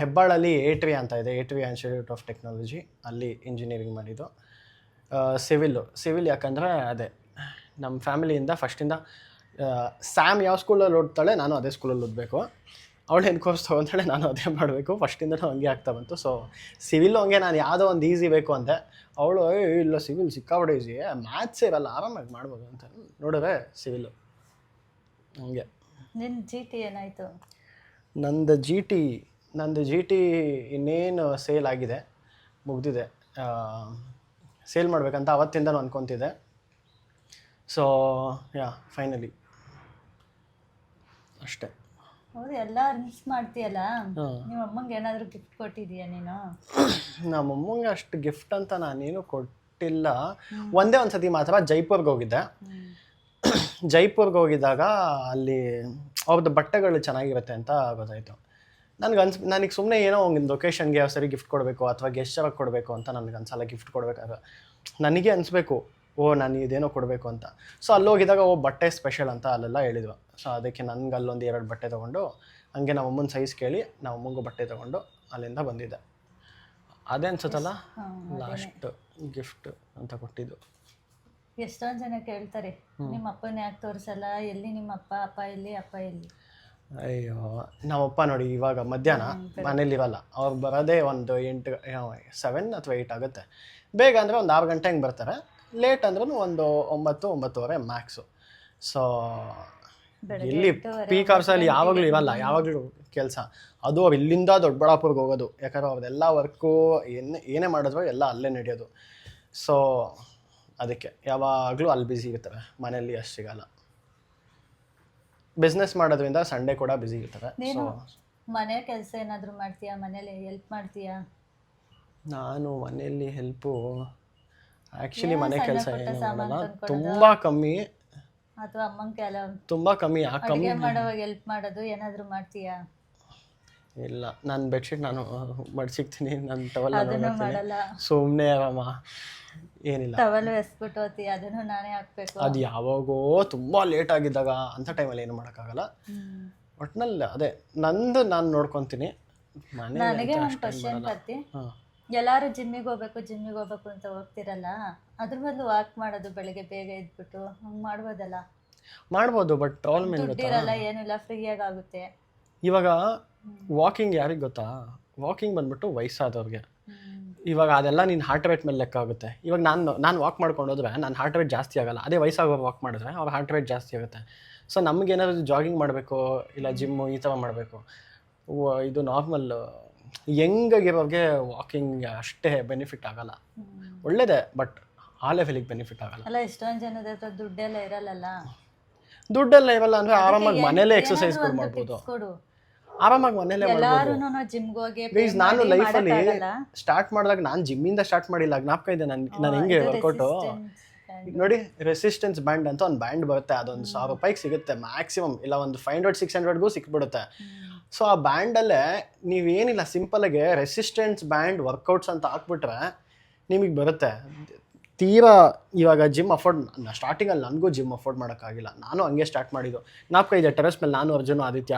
ಹೆಬ್ಬಾಳಲ್ಲಿ ಏಟ್ರಿಯಾ ಅಂತ ಇದೆ ಏಟ್ರಿಯಾ ಇನ್ಸ್ಟಿಟ್ಯೂಟ್ ಆಫ್ ಟೆಕ್ನಾಲಜಿ ಅಲ್ಲಿ ಇಂಜಿನಿಯರಿಂಗ್ ಮಾಡಿದ್ದು. ಸಿವಿಲ್ಲು ಸಿವಿಲ್ ಯಾಕಂದರೆ ಅದೇ ನಮ್ಮ ಫ್ಯಾಮಿಲಿಯಿಂದ ಫಸ್ಟಿಂದ ಸ್ಯಾಮ್ ಯಾವ ಸ್ಕೂಲಲ್ಲಿ ಓದ್ತಾಳೆ ನಾನು ಅದೇ ಸ್ಕೂಲಲ್ಲಿ ಓದಬೇಕು. ಅವಳು ಏನು ಕೋರ್ಸ್ ತೊಗೊಂತಾಳೆ ನಾನು ಅದೇ ಮಾಡಬೇಕು. ಫಸ್ಟಿಂದಲೂ ಹಂಗೆ ಆಗ್ತಾ ಬಂತು. ಸೊ ಸಿವಿಲ್ಲು ಹಂಗೆ ನಾನು ಯಾವುದೋ ಒಂದು ಈಸಿ ಬೇಕು ಅಂದೆ. ಅವಳು ಇಲ್ಲ ಸಿವಿಲ್ ಸಿಕ್ಕಾಬಿಡ ಈಸಿ ಮ್ಯಾಥ್ಸ್ ಇರಲ್ಲ ಆರಾಮಾಗಿ ಮಾಡ್ಬೋದು ಅಂತ. ನೋಡಿದ್ರೆ ಸಿವಿಲ್ಲು ಹಂಗೆ. ನಿನ್ನ ಜಿ ಟಿ ಏನಾಯಿತು? ನಂದು ಜಿ ಟಿ ನಂದು ಜಿ ಟಿ ಇನ್ನೇನು ಸೇಲ್ ಆಗಿದೆ ಮುಗ್ದಿದೆ. ಸೇಲ್ ಮಾಡಬೇಕಂತ ಅವತ್ತಿಂದನೂ ಅಂದ್ಕೊತಿದ್ದೆ ಸೊ ಯಾ ಫೈನಲಿ ಅಷ್ಟೇ. ಹೌದು ಎಲ್ಲ ಮಿಸ್ ಮಾಡ್ತೀಯಲ್ಲ? ನಿಮ್ಮ ಅಮ್ಮಂಗೆ ಏನಾದರೂ ಗಿಫ್ಟ್ ಕೊಟ್ಟಿದೀಯಾ ನೀನು? ನಮ್ಮ ಅಮ್ಮಂಗೆ ಅಷ್ಟು ಗಿಫ್ಟ್ ಅಂತ ನಾನೇನು ಕೊಟ್ಟಿಲ್ಲ. ಒಂದೇ ಒಂದು ಸತಿ ಮಾತ್ರ ಜೈಪುರ್ಗೆ ಹೋಗಿದ್ದೆ. ಜೈಪುರ್ಗೆ ಹೋಗಿದ್ದಾಗ ಅಲ್ಲಿ ಅವ್ರದ್ದು ಬಟ್ಟೆಗಳು ಚೆನ್ನಾಗಿರುತ್ತೆ ಅಂತ ಗೊತ್ತಾಯಿತು. ನನಗೆ ಅನ್ಸ್ ನನಗೆ ಸುಮ್ಮನೆ ಏನೋ ಒಂದು ಲೊಕೇಶನ್ಗೆ ಸರಿ ಗಿಫ್ಟ್ ಕೊಡಬೇಕು ಅಥವಾ ಗೆಸ್ಟರಾಗಿ ಕೊಡಬೇಕು ಅಂತ ನನಗೆ ಅನ್ಸಲ್ಲ ಗಿಫ್ಟ್ ಕೊಡಬೇಕಾದ್ರೆ. ನನಗೆ ಅನಿಸ್ಬೇಕು ಓ ನಾನು ಇದೇನೋ ಕೊಡಬೇಕು ಅಂತ. ಸೊ ಅಲ್ಲಿ ಹೋಗಿದಾಗ ಓ ಬಟ್ಟೆ ಸ್ಪೆಷಲ್ ಅಂತ ಅಲ್ಲೆಲ್ಲ ಹೇಳಿದ್ವು. ಸೊ ಅದಕ್ಕೆ ನನಗೆ ಅಲ್ಲೊಂದು ಎರಡು ಬಟ್ಟೆ ತೊಗೊಂಡು ಹಂಗೆ ನಮ್ಮ ಅಮ್ಮನ ಸೈಜ್ ಕೇಳಿ ನಮ್ಮ ಅಮ್ಮಂಗೂ ಬಟ್ಟೆ ತೊಗೊಂಡು ಅಲ್ಲಿಂದ ಬಂದಿದ್ದೆ. ಅದೇ ಅನ್ಸುತ್ತಲ್ಲ? ಲಾಸ್ಟ್ ಗಿಫ್ಟ್ ಅಂತ ಕೊಟ್ಟಿದ್ದು. ಎಷ್ಟೊಂದು ಜನ ಕೇಳ್ತಾರೆ ನಿಮ್ಮ ಅಪ್ಪನ ಯಾಕೆ ತೋರಿಸಲ್ಲ? ಎಲ್ಲಿ ನಿಮ್ಮ ಅಪ್ಪ ಅಪ್ಪ ಎಲ್ಲಿ ಅಪ್ಪ ಎಲ್ಲಿ? ಅಯ್ಯೋ ನಮ್ಮಪ್ಪ ನೋಡಿ ಇವಾಗ ಮಧ್ಯಾಹ್ನ ಮನೇಲಿರಲ್ಲ ಅವ್ರು ಬರೋದೇ ಒಂದು ಎಂಟು ಸೆವೆನ್ ಅಥವಾ ಏಯ್ಟ್ ಆಗುತ್ತೆ. ಬೇಗ ಅಂದರೆ ಒಂದು ಆರು ಗಂಟೆ ಹಂಗೆ ಬರ್ತಾರೆ. ಲೇಟ್ ಅಂದ್ರೂ ಒಂದು ಒಂಬತ್ತು ಒಂಬತ್ತುವರೆ ಮ್ಯಾಕ್ಸು ಸೊ ಇಲ್ಲಿ ಪೀಕ್ ಅವರ್ಸಲ್ಲಿ ಯಾವಾಗಲೂ ಇರಲ್ಲ. ಯಾವಾಗಲೂ ಕೆಲಸ. ಅದು ಅವ್ರು ಇಲ್ಲಿಂದ ದೊಡ್ಡಬಳ್ಳಾಪುರ್ಗೆ ಹೋಗೋದು. ಯಾಕಂದ್ರೆ ಅವ್ರದ್ದೆಲ್ಲ ವರ್ಕು ಏನು ಏನೇ ಮಾಡಿದ್ರು ಎಲ್ಲ ಅಲ್ಲೇ ನಡೆಯೋದು. ಸೊ ಅದಕ್ಕೆ ಯಾವಾಗಲೂ ಅಲ್ಲಿ ಬ್ಯುಸಿ ಇರ್ತವೆ ಮನೆಯಲ್ಲಿ ಅಷ್ಟು ಸಿಗಲ್ಲ ಬಿಸ್ನೆಸ್ ಮಾಡೋದ್ರಿಂದ ಸಂಡೇ ಕೂಡ ಬ್ಯುಸಿ ಇರ್ತವೆ ನೀನು ಮನೆ ಕೆಲಸ ಏನಾದರೂ ಮಾಡ್ತೀಯಾ? ಮನೇಲಿ ಹೆಲ್ಪ್ ಮಾಡ್ತೀಯಾ? ನಾನು ಮನೆಯಲ್ಲಿ ಹೆಲ್ಪು ಆ್ಯಕ್ಚುಲಿ ಏನೋ ಮನೆ ಸಣ್ಣ ಕೆಲಸ ಪುಟ್ಟ ಏನು ಸಾಮಾನ್ ಮಾಡಲ್ಲ ತಂದ್ಕೊಡೋದು. ತುಂಬ ಕಮ್ಮಿ. ಅಥವಾ ಅಮ್ಮಂಗೆ ಕೆಲ ತುಂಬ ಕಮ್ಮಿ. ಆ ಕಮ್ಮಿ? ಅಡುಗೆ ಮಾಡೋವಾಗ ಹೆಲ್ಪ್ ಮಾಡೋದು ಏನಾದರೂ ಮಾಡ್ತೀಯಾ? ಇಲ್ಲ. ನಾನು ಬೆಡ್ಶೀಟ್ ನಾನು ಮಡ್ಸಿಕ್ತೀನಿ ನನ್ನ ಟವಲ್ ಅದನ್ನು ಮಾಡಲ್ಲ. ಸುಮ್ಮನೆ ಆರಾಮ ಏನಿಲ್ಲ. ಟವಲ್ ಎಸ್ಬಿಟ್ಟು ಹೋಗ್ತೀಯ ಅದನ್ನು ನಾನೇ ಹಾಕ್ಬೇಕು. ಅದು ಯಾವಾಗೋ ತುಂಬಾ ಲೇಟ್ ಆಗಿದ್ದಾಗ ಅಂತ ಟೈಮಲ್ಲಿ ಏನು ಮಾಡೋಕ್ಕಾಗಲ್ಲ. ಒಟ್ನಲ್ಲಿ ಅದೇ ನಂದು ನಾನು ನೋಡ್ಕೊತೀನಿ. ಮನೆ ನನಗೆ ಒಂದು ಕ್ವಶನ್ ಬರ್ತಿ. ಹಾಂ. ಎಲ್ಲಾರು ಜಿಮ್ಮಿಗೆ ಹೋಗ್ಬೇಕು ಜಿಮ್ಮಿಗೆ ಹೋಗ್ಬೇಕು ಅಂತ ಹೋಗ್ತಿರಲ್ಲ ಅದ್ರ ಬದಲು ವಾಕ್ ಮಾಡೋದು ಬೆಳಿಗ್ಗೆ ಬೇಗ ಎದ್ಬಿಟ್ಟು ಹಂಗೆ ಮಾಡ್ಬೋದಲ್ಲ? ಮಾಡ್ಬೋದು ಬಟ್ ಆಲ್ ಮೇಲೆ ಗೊತ್ತಿರಲ್ಲ ದುಡ್ಡಿರಲ್ಲ ಏನಿಲ್ಲ ಫ್ರೀಯಾಗಿ ಆಗುತ್ತೆ. ಇವಾಗ ವಾಕಿಂಗ್ ಯಾರಿಗೆ ಗೊತ್ತಾ? ವಾಕಿಂಗ್ ಬಂದ್ಬಿಟ್ಟು ವಯಸ್ಸಾದವ್ರಿಗೆ. ಇವಾಗ ಅದೆಲ್ಲ ನಿನ್ನ ಹಾರ್ಟ್ ರೇಟ್ ಮೇಲೆ ಲೆಕ್ಕ ಆಗುತ್ತೆ. ಇವಾಗ ನಾನು ನಾನು ವಾಕ್ ಮಾಡ್ಕೊಂಡು ಹೋದ್ರೆ ನನ್ನ ಹಾರ್ಟ್ ರೇಟ್ ಜಾಸ್ತಿ ಆಗಲ್ಲ. ಅದೇ ವಯಸ್ಸಾಗೋರು ವಾಕ್ ಮಾಡಿದ್ರೆ ಅವ್ರ ಹಾರ್ಟ್ ರೇಟ್ ಜಾಸ್ತಿ ಆಗುತ್ತೆ. ಸೊ ನಮಗೇನಾದ್ರು ಏನಾದರೂ ಜಾಗಿಂಗ್ ಮಾಡಬೇಕು ಇಲ್ಲ ಜಿಮ್ಮು ಈ ಥರ ಮಾಡಬೇಕು ಇದು ನಾರ್ಮಲ್ ಯಂಗಾಗಿರೋರಿಗೆ ವಾಕಿಂಗ್ ಅಷ್ಟೇ ಬೆನಿಫಿಟ್ ಆಗಲ್ಲ. ಒಳ್ಳೇದೇ ಬಟ್ ಆ ಲೆವೆಲಿಗೆ ಬೆನಿಫಿಟ್ ಆಗಲ್ಲ. ಅಲ್ಲ ಎಷ್ಟೊಂದು ಜನದ ಹತ್ರ ದುಡ್ಡೆಲ್ಲ ಇರಲ್ಲಲ್ಲ? ದುಡ್ಡೆಲ್ಲ ಇರಲ್ಲ ಅಂದರೆ ಆರಾಮಾಗಿ ಮನೇಲೇ ಎಕ್ಸಸೈಸ್ಗಳು ಮಾಡ್ಬೋದು. ಆರಾಮಾಗಿ ಮನೇಲೆ ಮಾಡ್ಬೋದು. ಎಲ್ಲಾರು ಜಿಮ್ಗೆ ಹೋಗಿ ಗೈಸ್ ನಾನು ಲೈಫಲ್ಲಿ ಸ್ಟಾರ್ಟ್ ಮಾಡಿದಾಗ ನಾನು ಜಿಮ್ಮಿಂದ ಸ್ಟಾರ್ಟ್ ಮಾಡಿಲ್ಲ ಜ್ಞಾಪಕ ಇದೆ ನಾನು ನಾನು ಹೆಂಗೆ ವರ್ಕೌಟ್ ನೋಡಿ ರೆಸಿಸ್ಟೆನ್ಸ್ ಬ್ಯಾಂಡ್ ಅಂತ ಒಂದು ಬ್ಯಾಂಡ್ ಬರುತ್ತೆ ಅದೊಂದು ಸಾವಿರ ರೂಪಾಯಿಗೆ ಸಿಗುತ್ತೆ ಮ್ಯಾಕ್ಸಿಮಮ್ ಇಲ್ಲ ಒಂದು ಫೈವ್ ಹಂಡ್ರೆಡ್ ಸಿಕ್ಸ್ ಹಂಡ್ರೆಡ್ಗೂ ಸಿಕ್ಬಿಡುತ್ತೆ. ಸೊ ಆ ಬ್ಯಾಂಡಲ್ಲೇ ನೀವೇನಿಲ್ಲ ಸಿಂಪಲಾಗೆ ರೆಸಿಸ್ಟೆನ್ಸ್ ಬ್ಯಾಂಡ್ ವರ್ಕೌಟ್ಸ್ ಅಂತ ಹಾಕ್ಬಿಟ್ರೆ ನಿಮಗೆ ಬರುತ್ತೆ. ತೀರಾ ಇವಾಗ ಜಿಮ್ ಅಫೋರ್ಡ್ ಸ್ಟಾರ್ಟಿಂಗಲ್ಲಿ ನನಗೂ ಜಿಮ್ ಅಫೋರ್ಡ್ ಮಾಡೋಕ್ಕಾಗಿಲ್ಲ. ನಾನು ಹಂಗೆ ಸ್ಟಾರ್ಟ್ ಮಾಡಿದ್ದು. ನಾಲ್ಕು ಇದೆ ಟೆರೆಸ್ ಮೇಲೆ ನಾನು ಅರ್ಜುನ್ ಆದಿತ್ಯ.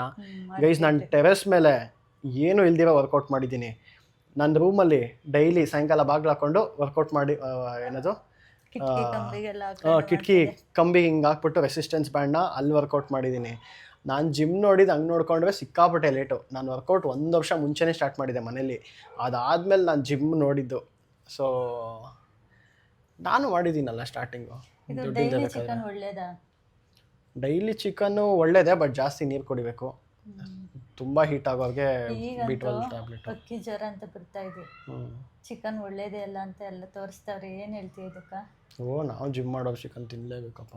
ಗೈಸ್ ನಾನು ಟೆರೆಸ್ ಮೇಲೆ ಏನು ಇಲ್ದಿರೋ ವರ್ಕೌಟ್ ಮಾಡಿದ್ದೀನಿ. ನನ್ನ ರೂಮಲ್ಲಿ ಡೈಲಿ ಸಾಯಂಕಾಲ ಬಾಗ್ಲು ಹಾಕೊಂಡು ವರ್ಕೌಟ್ ಮಾಡಿ ಏನದು? ಕಿಟಕಿ ಕಂಬಿ ಹಿಂಗೆ ಹಾಕ್ಬಿಟ್ಟು ರೆಸಿಸ್ಟೆನ್ಸ್ ಬ್ಯಾಂಡ್ನ ಅಲ್ಲಿ ವರ್ಕೌಟ್ ಮಾಡಿದ್ದೀನಿ. ನಾನು ಜಿಮ್ ನೋಡಿದ್ದು ಹಂಗೆ ನೋಡ್ಕೊಂಡ್ರೆ ಸಿಕ್ಕಾಪಟ್ಟೆ ಲೇಟು ನಾನು ವರ್ಕೌಟ್ ಒಂದು ವರ್ಷ ಮುಂಚೆನೇ ಸ್ಟಾರ್ಟ್ ಮಾಡಿದ್ದೆ ಮನೇಲಿ. ಅದಾದಮೇಲೆ ನಾನು ಜಿಮ್ ನೋಡಿದ್ದು. ಸೊ ನಾನು ಮಾಡಿದ್ದೀನಲ್ಲ ಸ್ಟಾರ್ಟಿಂಗು ಇದು ಡೈಲಿ ಚಿಕನ್ ಒಳ್ಳೇದಾ? ಡೈಲಿ ಚಿಕನ್ನು ಒಳ್ಳೇದೇ ಬಟ್ ಜಾಸ್ತಿ ನೀರು ಕುಡಿಬೇಕು. ತುಂಬ ಹೀಟ್ ಆಗೋರಿಗೆ ಬಿ ಟ್ವೆಲ್ ಟ್ಯಾಬ್ಲೆಟ್ ಅಕ್ಕಿ ಜ್ವರ ಅಂತ ಬರ್ತಾ ಇದೆ. ಚಿಕನ್ ಒಳ್ಳೇದೇ ಅಲ್ಲ ಅಂತ ಎಲ್ಲ ತೋರಿಸ್ತಾವ್ರೆ ಏನು ಹೇಳ್ತೀಯ ಇದಕ್ಕ? ಓ ನಾವು ಜಿಮ್ ಮಾಡೋ ಚಿಕನ್ ತಿನ್ನಲೇಬೇಕಪ್ಪ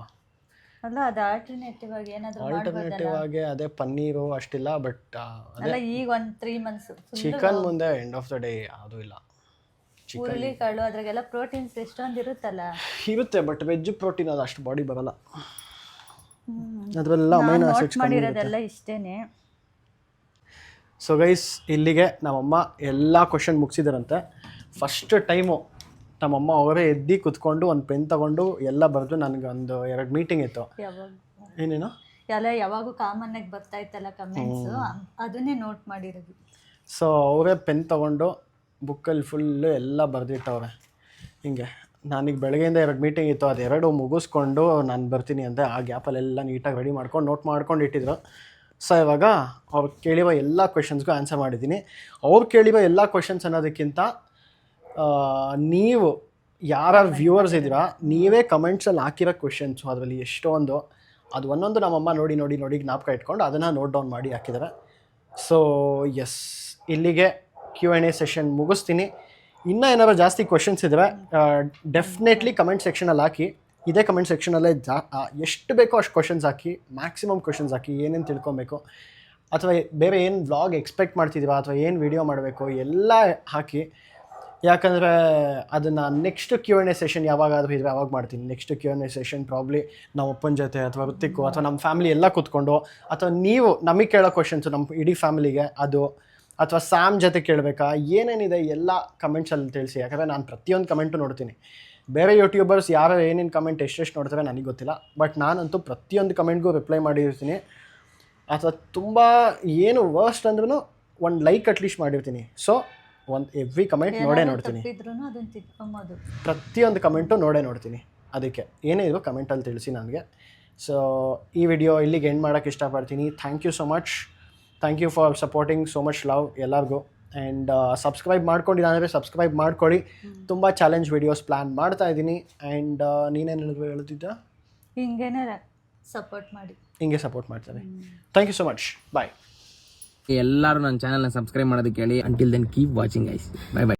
ಅಲ್ಲ ಅದು ಆಲ್ಟರ್ನೇಟಿವ್ ಆಗಿ ಏನಾದರೂ ಆಲ್ಟರ್ನೇಟಿವ್ ಆಗಿ ಅದೇ ಪನ್ನೀರು ಅಷ್ಟಿಲ್ಲ ಬಟ್ ಅಲ್ಲ ಈಗ ಒಂದು ತ್ರೀ ಮಂತ್ಸ್ ಚಿಕನ್ ಮುಂದೆ ಎಂಡ್ ಆಫ್ ದ ಡೇ ಅದು ಇಲ್ಲ. ಚಿಕನ್ ಹುರುಳಿ ಕಾಳು ಅದ್ರಾಗೆಲ್ಲ ಪ್ರೋಟೀನ್ಸ್ ಎಷ್ಟೊಂದು ಇರುತ್ತಲ್ಲ. ಇರುತ್ತೆ ಬಟ್ ವೆಜ್ ಪ್ರೋಟೀನ್ ಅದು ಅಷ್ಟು ಬಾಡಿ ಬರಲ್ಲ. ಅದರಲ್ಲ ಅಮೈನೋ ಆಸಿಡ್ಸ್ ಮಾಡಿರೋದೆಲ್ಲ ಇಷ್ಟೇನೆ. ಸೊ ಗೈಸ್ ಇಲ್ಲಿಗೆ ನಮ್ಮಮ್ಮ ಎಲ್ಲ ಕ್ವಶನ್ ಮುಗಿಸಿದಾರಂತೆ. ಫಸ್ಟ್ ಟೈಮು ನಮ್ಮಮ್ಮ ಅವರೇ ಎದ್ದು ಕುತ್ಕೊಂಡು ಒಂದು ಪೆನ್ ತಗೊಂಡು ಎಲ್ಲ ಬರೆದು ನನಗೆ ಒಂದು ಎರಡು ಮೀಟಿಂಗ್ ಇತ್ತು. ಏನೇನು? ಎಲ್ಲ ಯಾವಾಗೂ ಕಾಮನ್ ಆಗಿ ಬರ್ತಾ ಇತ್ತಲ್ಲ ಕಮೆಂಟ್ಸ್ ಅದನ್ನೇ ನೋಟ್ ಮಾಡಿರೋದು. ಸೊ ಅವರೇ ಪೆನ್ ತಗೊಂಡು ಬುಕ್ಕಲ್ಲಿ ಫುಲ್ಲು ಎಲ್ಲ ಬರೆದಿಟ್ಟವ್ರೆ. ಹಿಂಗೆ, ನನಗೆ ಬೆಳಗ್ಗೆಯಿಂದ ಎರಡು ಮೀಟಿಂಗ್ ಇತ್ತು, ಅದೆರಡು ಮುಗಿಸ್ಕೊಂಡು ನಾನು ಬರ್ತೀನಿ ಅಂದೆ, ಆ ಗ್ಯಾಪಲ್ಲೆಲ್ಲ ನೀಟಾಗಿ ರೆಡಿ ಮಾಡ್ಕೊಂಡು ನೋಟ್ ಮಾಡ್ಕೊಂಡು ಇಟ್ಟಿದ್ರು. ಸೊ ಇವಾಗ ಅವ್ರು ಕೇಳಿರೋ ಎಲ್ಲ ಕ್ವೆಶನ್ಸ್ಗೂ ಆನ್ಸರ್ ಮಾಡಿದ್ದೀನಿ. ಅವ್ರು ಕೇಳಿರೋ ಎಲ್ಲ ಕ್ವೆಶನ್ಸ್ ಅನ್ನೋದಕ್ಕಿಂತ ನೀವು ಯಾರ್ಯಾರು ವ್ಯೂವರ್ಸ್ ಇದ್ದೀರಾ, ನೀವೇ ಕಮೆಂಟ್ಸಲ್ಲಿ ಹಾಕಿರೋ ಕ್ವೆಶನ್ಸು ಅದರಲ್ಲಿ ಎಷ್ಟೊಂದು, ಅದು ಒಂದೊಂದು ನಮ್ಮಮ್ಮ ನೋಡಿ ನೋಡಿ ನೋಡಿ ಜ್ಞಾಪಕ ಇಟ್ಕೊಂಡು ಅದನ್ನು ನೋಟ್ ಡೌನ್ ಮಾಡಿ ಹಾಕಿದ್ದಾರೆ. ಸೊ ಎಸ್ ಇಲ್ಲಿಗೆ ಕ್ಯೂ ಆ್ಯಂಡ್ ಎ ಸೆಷನ್ ಮುಗಿಸ್ತೀನಿ. ಇನ್ನೂ ಏನಾದ್ರು ಜಾಸ್ತಿ ಕ್ವೆಶನ್ಸ್ ಇದ್ದಾವೆ ಡೆಫಿನೆಟ್ಲಿ ಕಮೆಂಟ್ ಸೆಕ್ಷನಲ್ಲಿ ಹಾಕಿ. ಇದೇ ಕಮೆಂಟ್ ಸೆಕ್ಷನಲ್ಲೇ ಜಾ ಎಷ್ಟು ಬೇಕೋ ಅಷ್ಟು ಕ್ವಶನ್ಸ್ ಹಾಕಿ ಮ್ಯಾಕ್ಸಿಮಮ್ ಕ್ವಶನ್ಸ್ ಹಾಕಿ ಏನೇನು ತಿಳ್ಕೊಬೇಕು, ಅಥವಾ ಬೇರೆ ಏನು ವ್ಲಾಗ್ ಎಕ್ಸ್ಪೆಕ್ಟ್ ಮಾಡ್ತಿದ್ದೀವಾ ಅಥವಾ ಏನು ವಿಡಿಯೋ ಮಾಡಬೇಕು, ಎಲ್ಲ ಹಾಕಿ. ಯಾಕಂದರೆ ಅದನ್ನು next Q and A session ಯಾವಾಗಾದರೂ ಇದ್ರೆ ಅವಾಗ ಮಾಡ್ತೀನಿ. Next Q and A session probably ನಮ್ಮ ಅಪ್ಪನ ಜೊತೆ ಅಥವಾ ವೃತ್ತಿಕ್ಕು ಅಥವಾ ನಮ್ಮ ಫ್ಯಾಮಿಲಿ ಎಲ್ಲ ಕೂತ್ಕೊಂಡು, ಅಥವಾ ನೀವು ನಮಗೆ ಕೇಳೋ ಕ್ವಶನ್ಸು ನಮ್ಮ ಇಡೀ ಫ್ಯಾಮಿಲಿಗೆ ಅದು ಅಥವಾ ಸ್ಯಾಮ್ ಜೊತೆ ಕೇಳಬೇಕಾ? ಏನೇನಿದೆ ಎಲ್ಲ ಕಮೆಂಟ್ಸಲ್ಲಿ ತಿಳಿಸಿ. ಯಾಕಂದರೆ ನಾನು ಪ್ರತಿಯೊಂದು ಕಮೆಂಟು ನೋಡ್ತೀನಿ. ಬೇರೆ ಯೂಟ್ಯೂಬರ್ಸ್ ಯಾರು ಏನೇನು ಕಮೆಂಟ್ ಎಷ್ಟೆಷ್ಟು ನೋಡ್ತಾರೆ ನನಗೆ ಗೊತ್ತಿಲ್ಲ. ಬಟ್ ನಾನಂತೂ ಪ್ರತಿಯೊಂದು ಕಮೆಂಟ್ಗೂ ರಿಪ್ಲೈ ಮಾಡಿರ್ತೀನಿ. ಅಥವಾ ತುಂಬ ಏನು ವರ್ಸ್ಟ್ ಅಂದ್ರೂ ಒಂದು ಲೈಕ್ ಅಟ್ಲೀಸ್ಟ್ ಮಾಡಿರ್ತೀನಿ. ಸೊ ಒಂದು ಎವ್ರಿ ಕಮೆಂಟ್ ನೋಡೇ ನೋಡ್ತೀನಿ. ಪ್ರತಿಯೊಂದು ಕಮೆಂಟು ನೋಡೇ ನೋಡ್ತೀನಿ. ಅದಕ್ಕೆ ಏನೇ ಇದು ಕಮೆಂಟಲ್ಲಿ ತಿಳಿಸಿ ನನಗೆ. ಸೊ ಈ ವಿಡಿಯೋ ಇಲ್ಲಿಗೆ ಎಂಡ್ ಮಾಡೋಕ್ಕೆ ಇಷ್ಟಪಡ್ತೀನಿ. Thank you so much thank you for supporting so much love ಎಲ್ಲರಿಗೂ. ಆ್ಯಂಡ್ ಸಬ್ಸ್ಕ್ರೈಬ್ ಮಾಡ್ಕೊಂಡಿಲ್ಲ ಅಂದರೆ ಸಬ್ಸ್ಕ್ರೈಬ್ ಮಾಡ್ಕೊಳ್ಳಿ ತುಂಬ ಚಾಲೆಂಜ್ ವಿಡಿಯೋಸ್ ಪ್ಲ್ಯಾನ್ ಮಾಡ್ತಾ ಇದ್ದೀನಿ. ಆ್ಯಂಡ್ ನೀನೇನು ಹೇಳ್ತಿದ್ದ ಹಿಂಗೇನೆ ಸಪೋರ್ಟ್ ಮಾಡಿ. ಹಿಂಗೆ ಸಪೋರ್ಟ್ ಮಾಡ್ತಾರೆ. Thank you so much bye ಎಲ್ಲರೂ ನನ್ನ ಚಾನಲ್ನ ಸಬ್ಸ್ಕ್ರೈಬ್ ಮಾಡೋದಕ್ಕೆ ಹೇಳಿ. Until then keep watching guys bye bye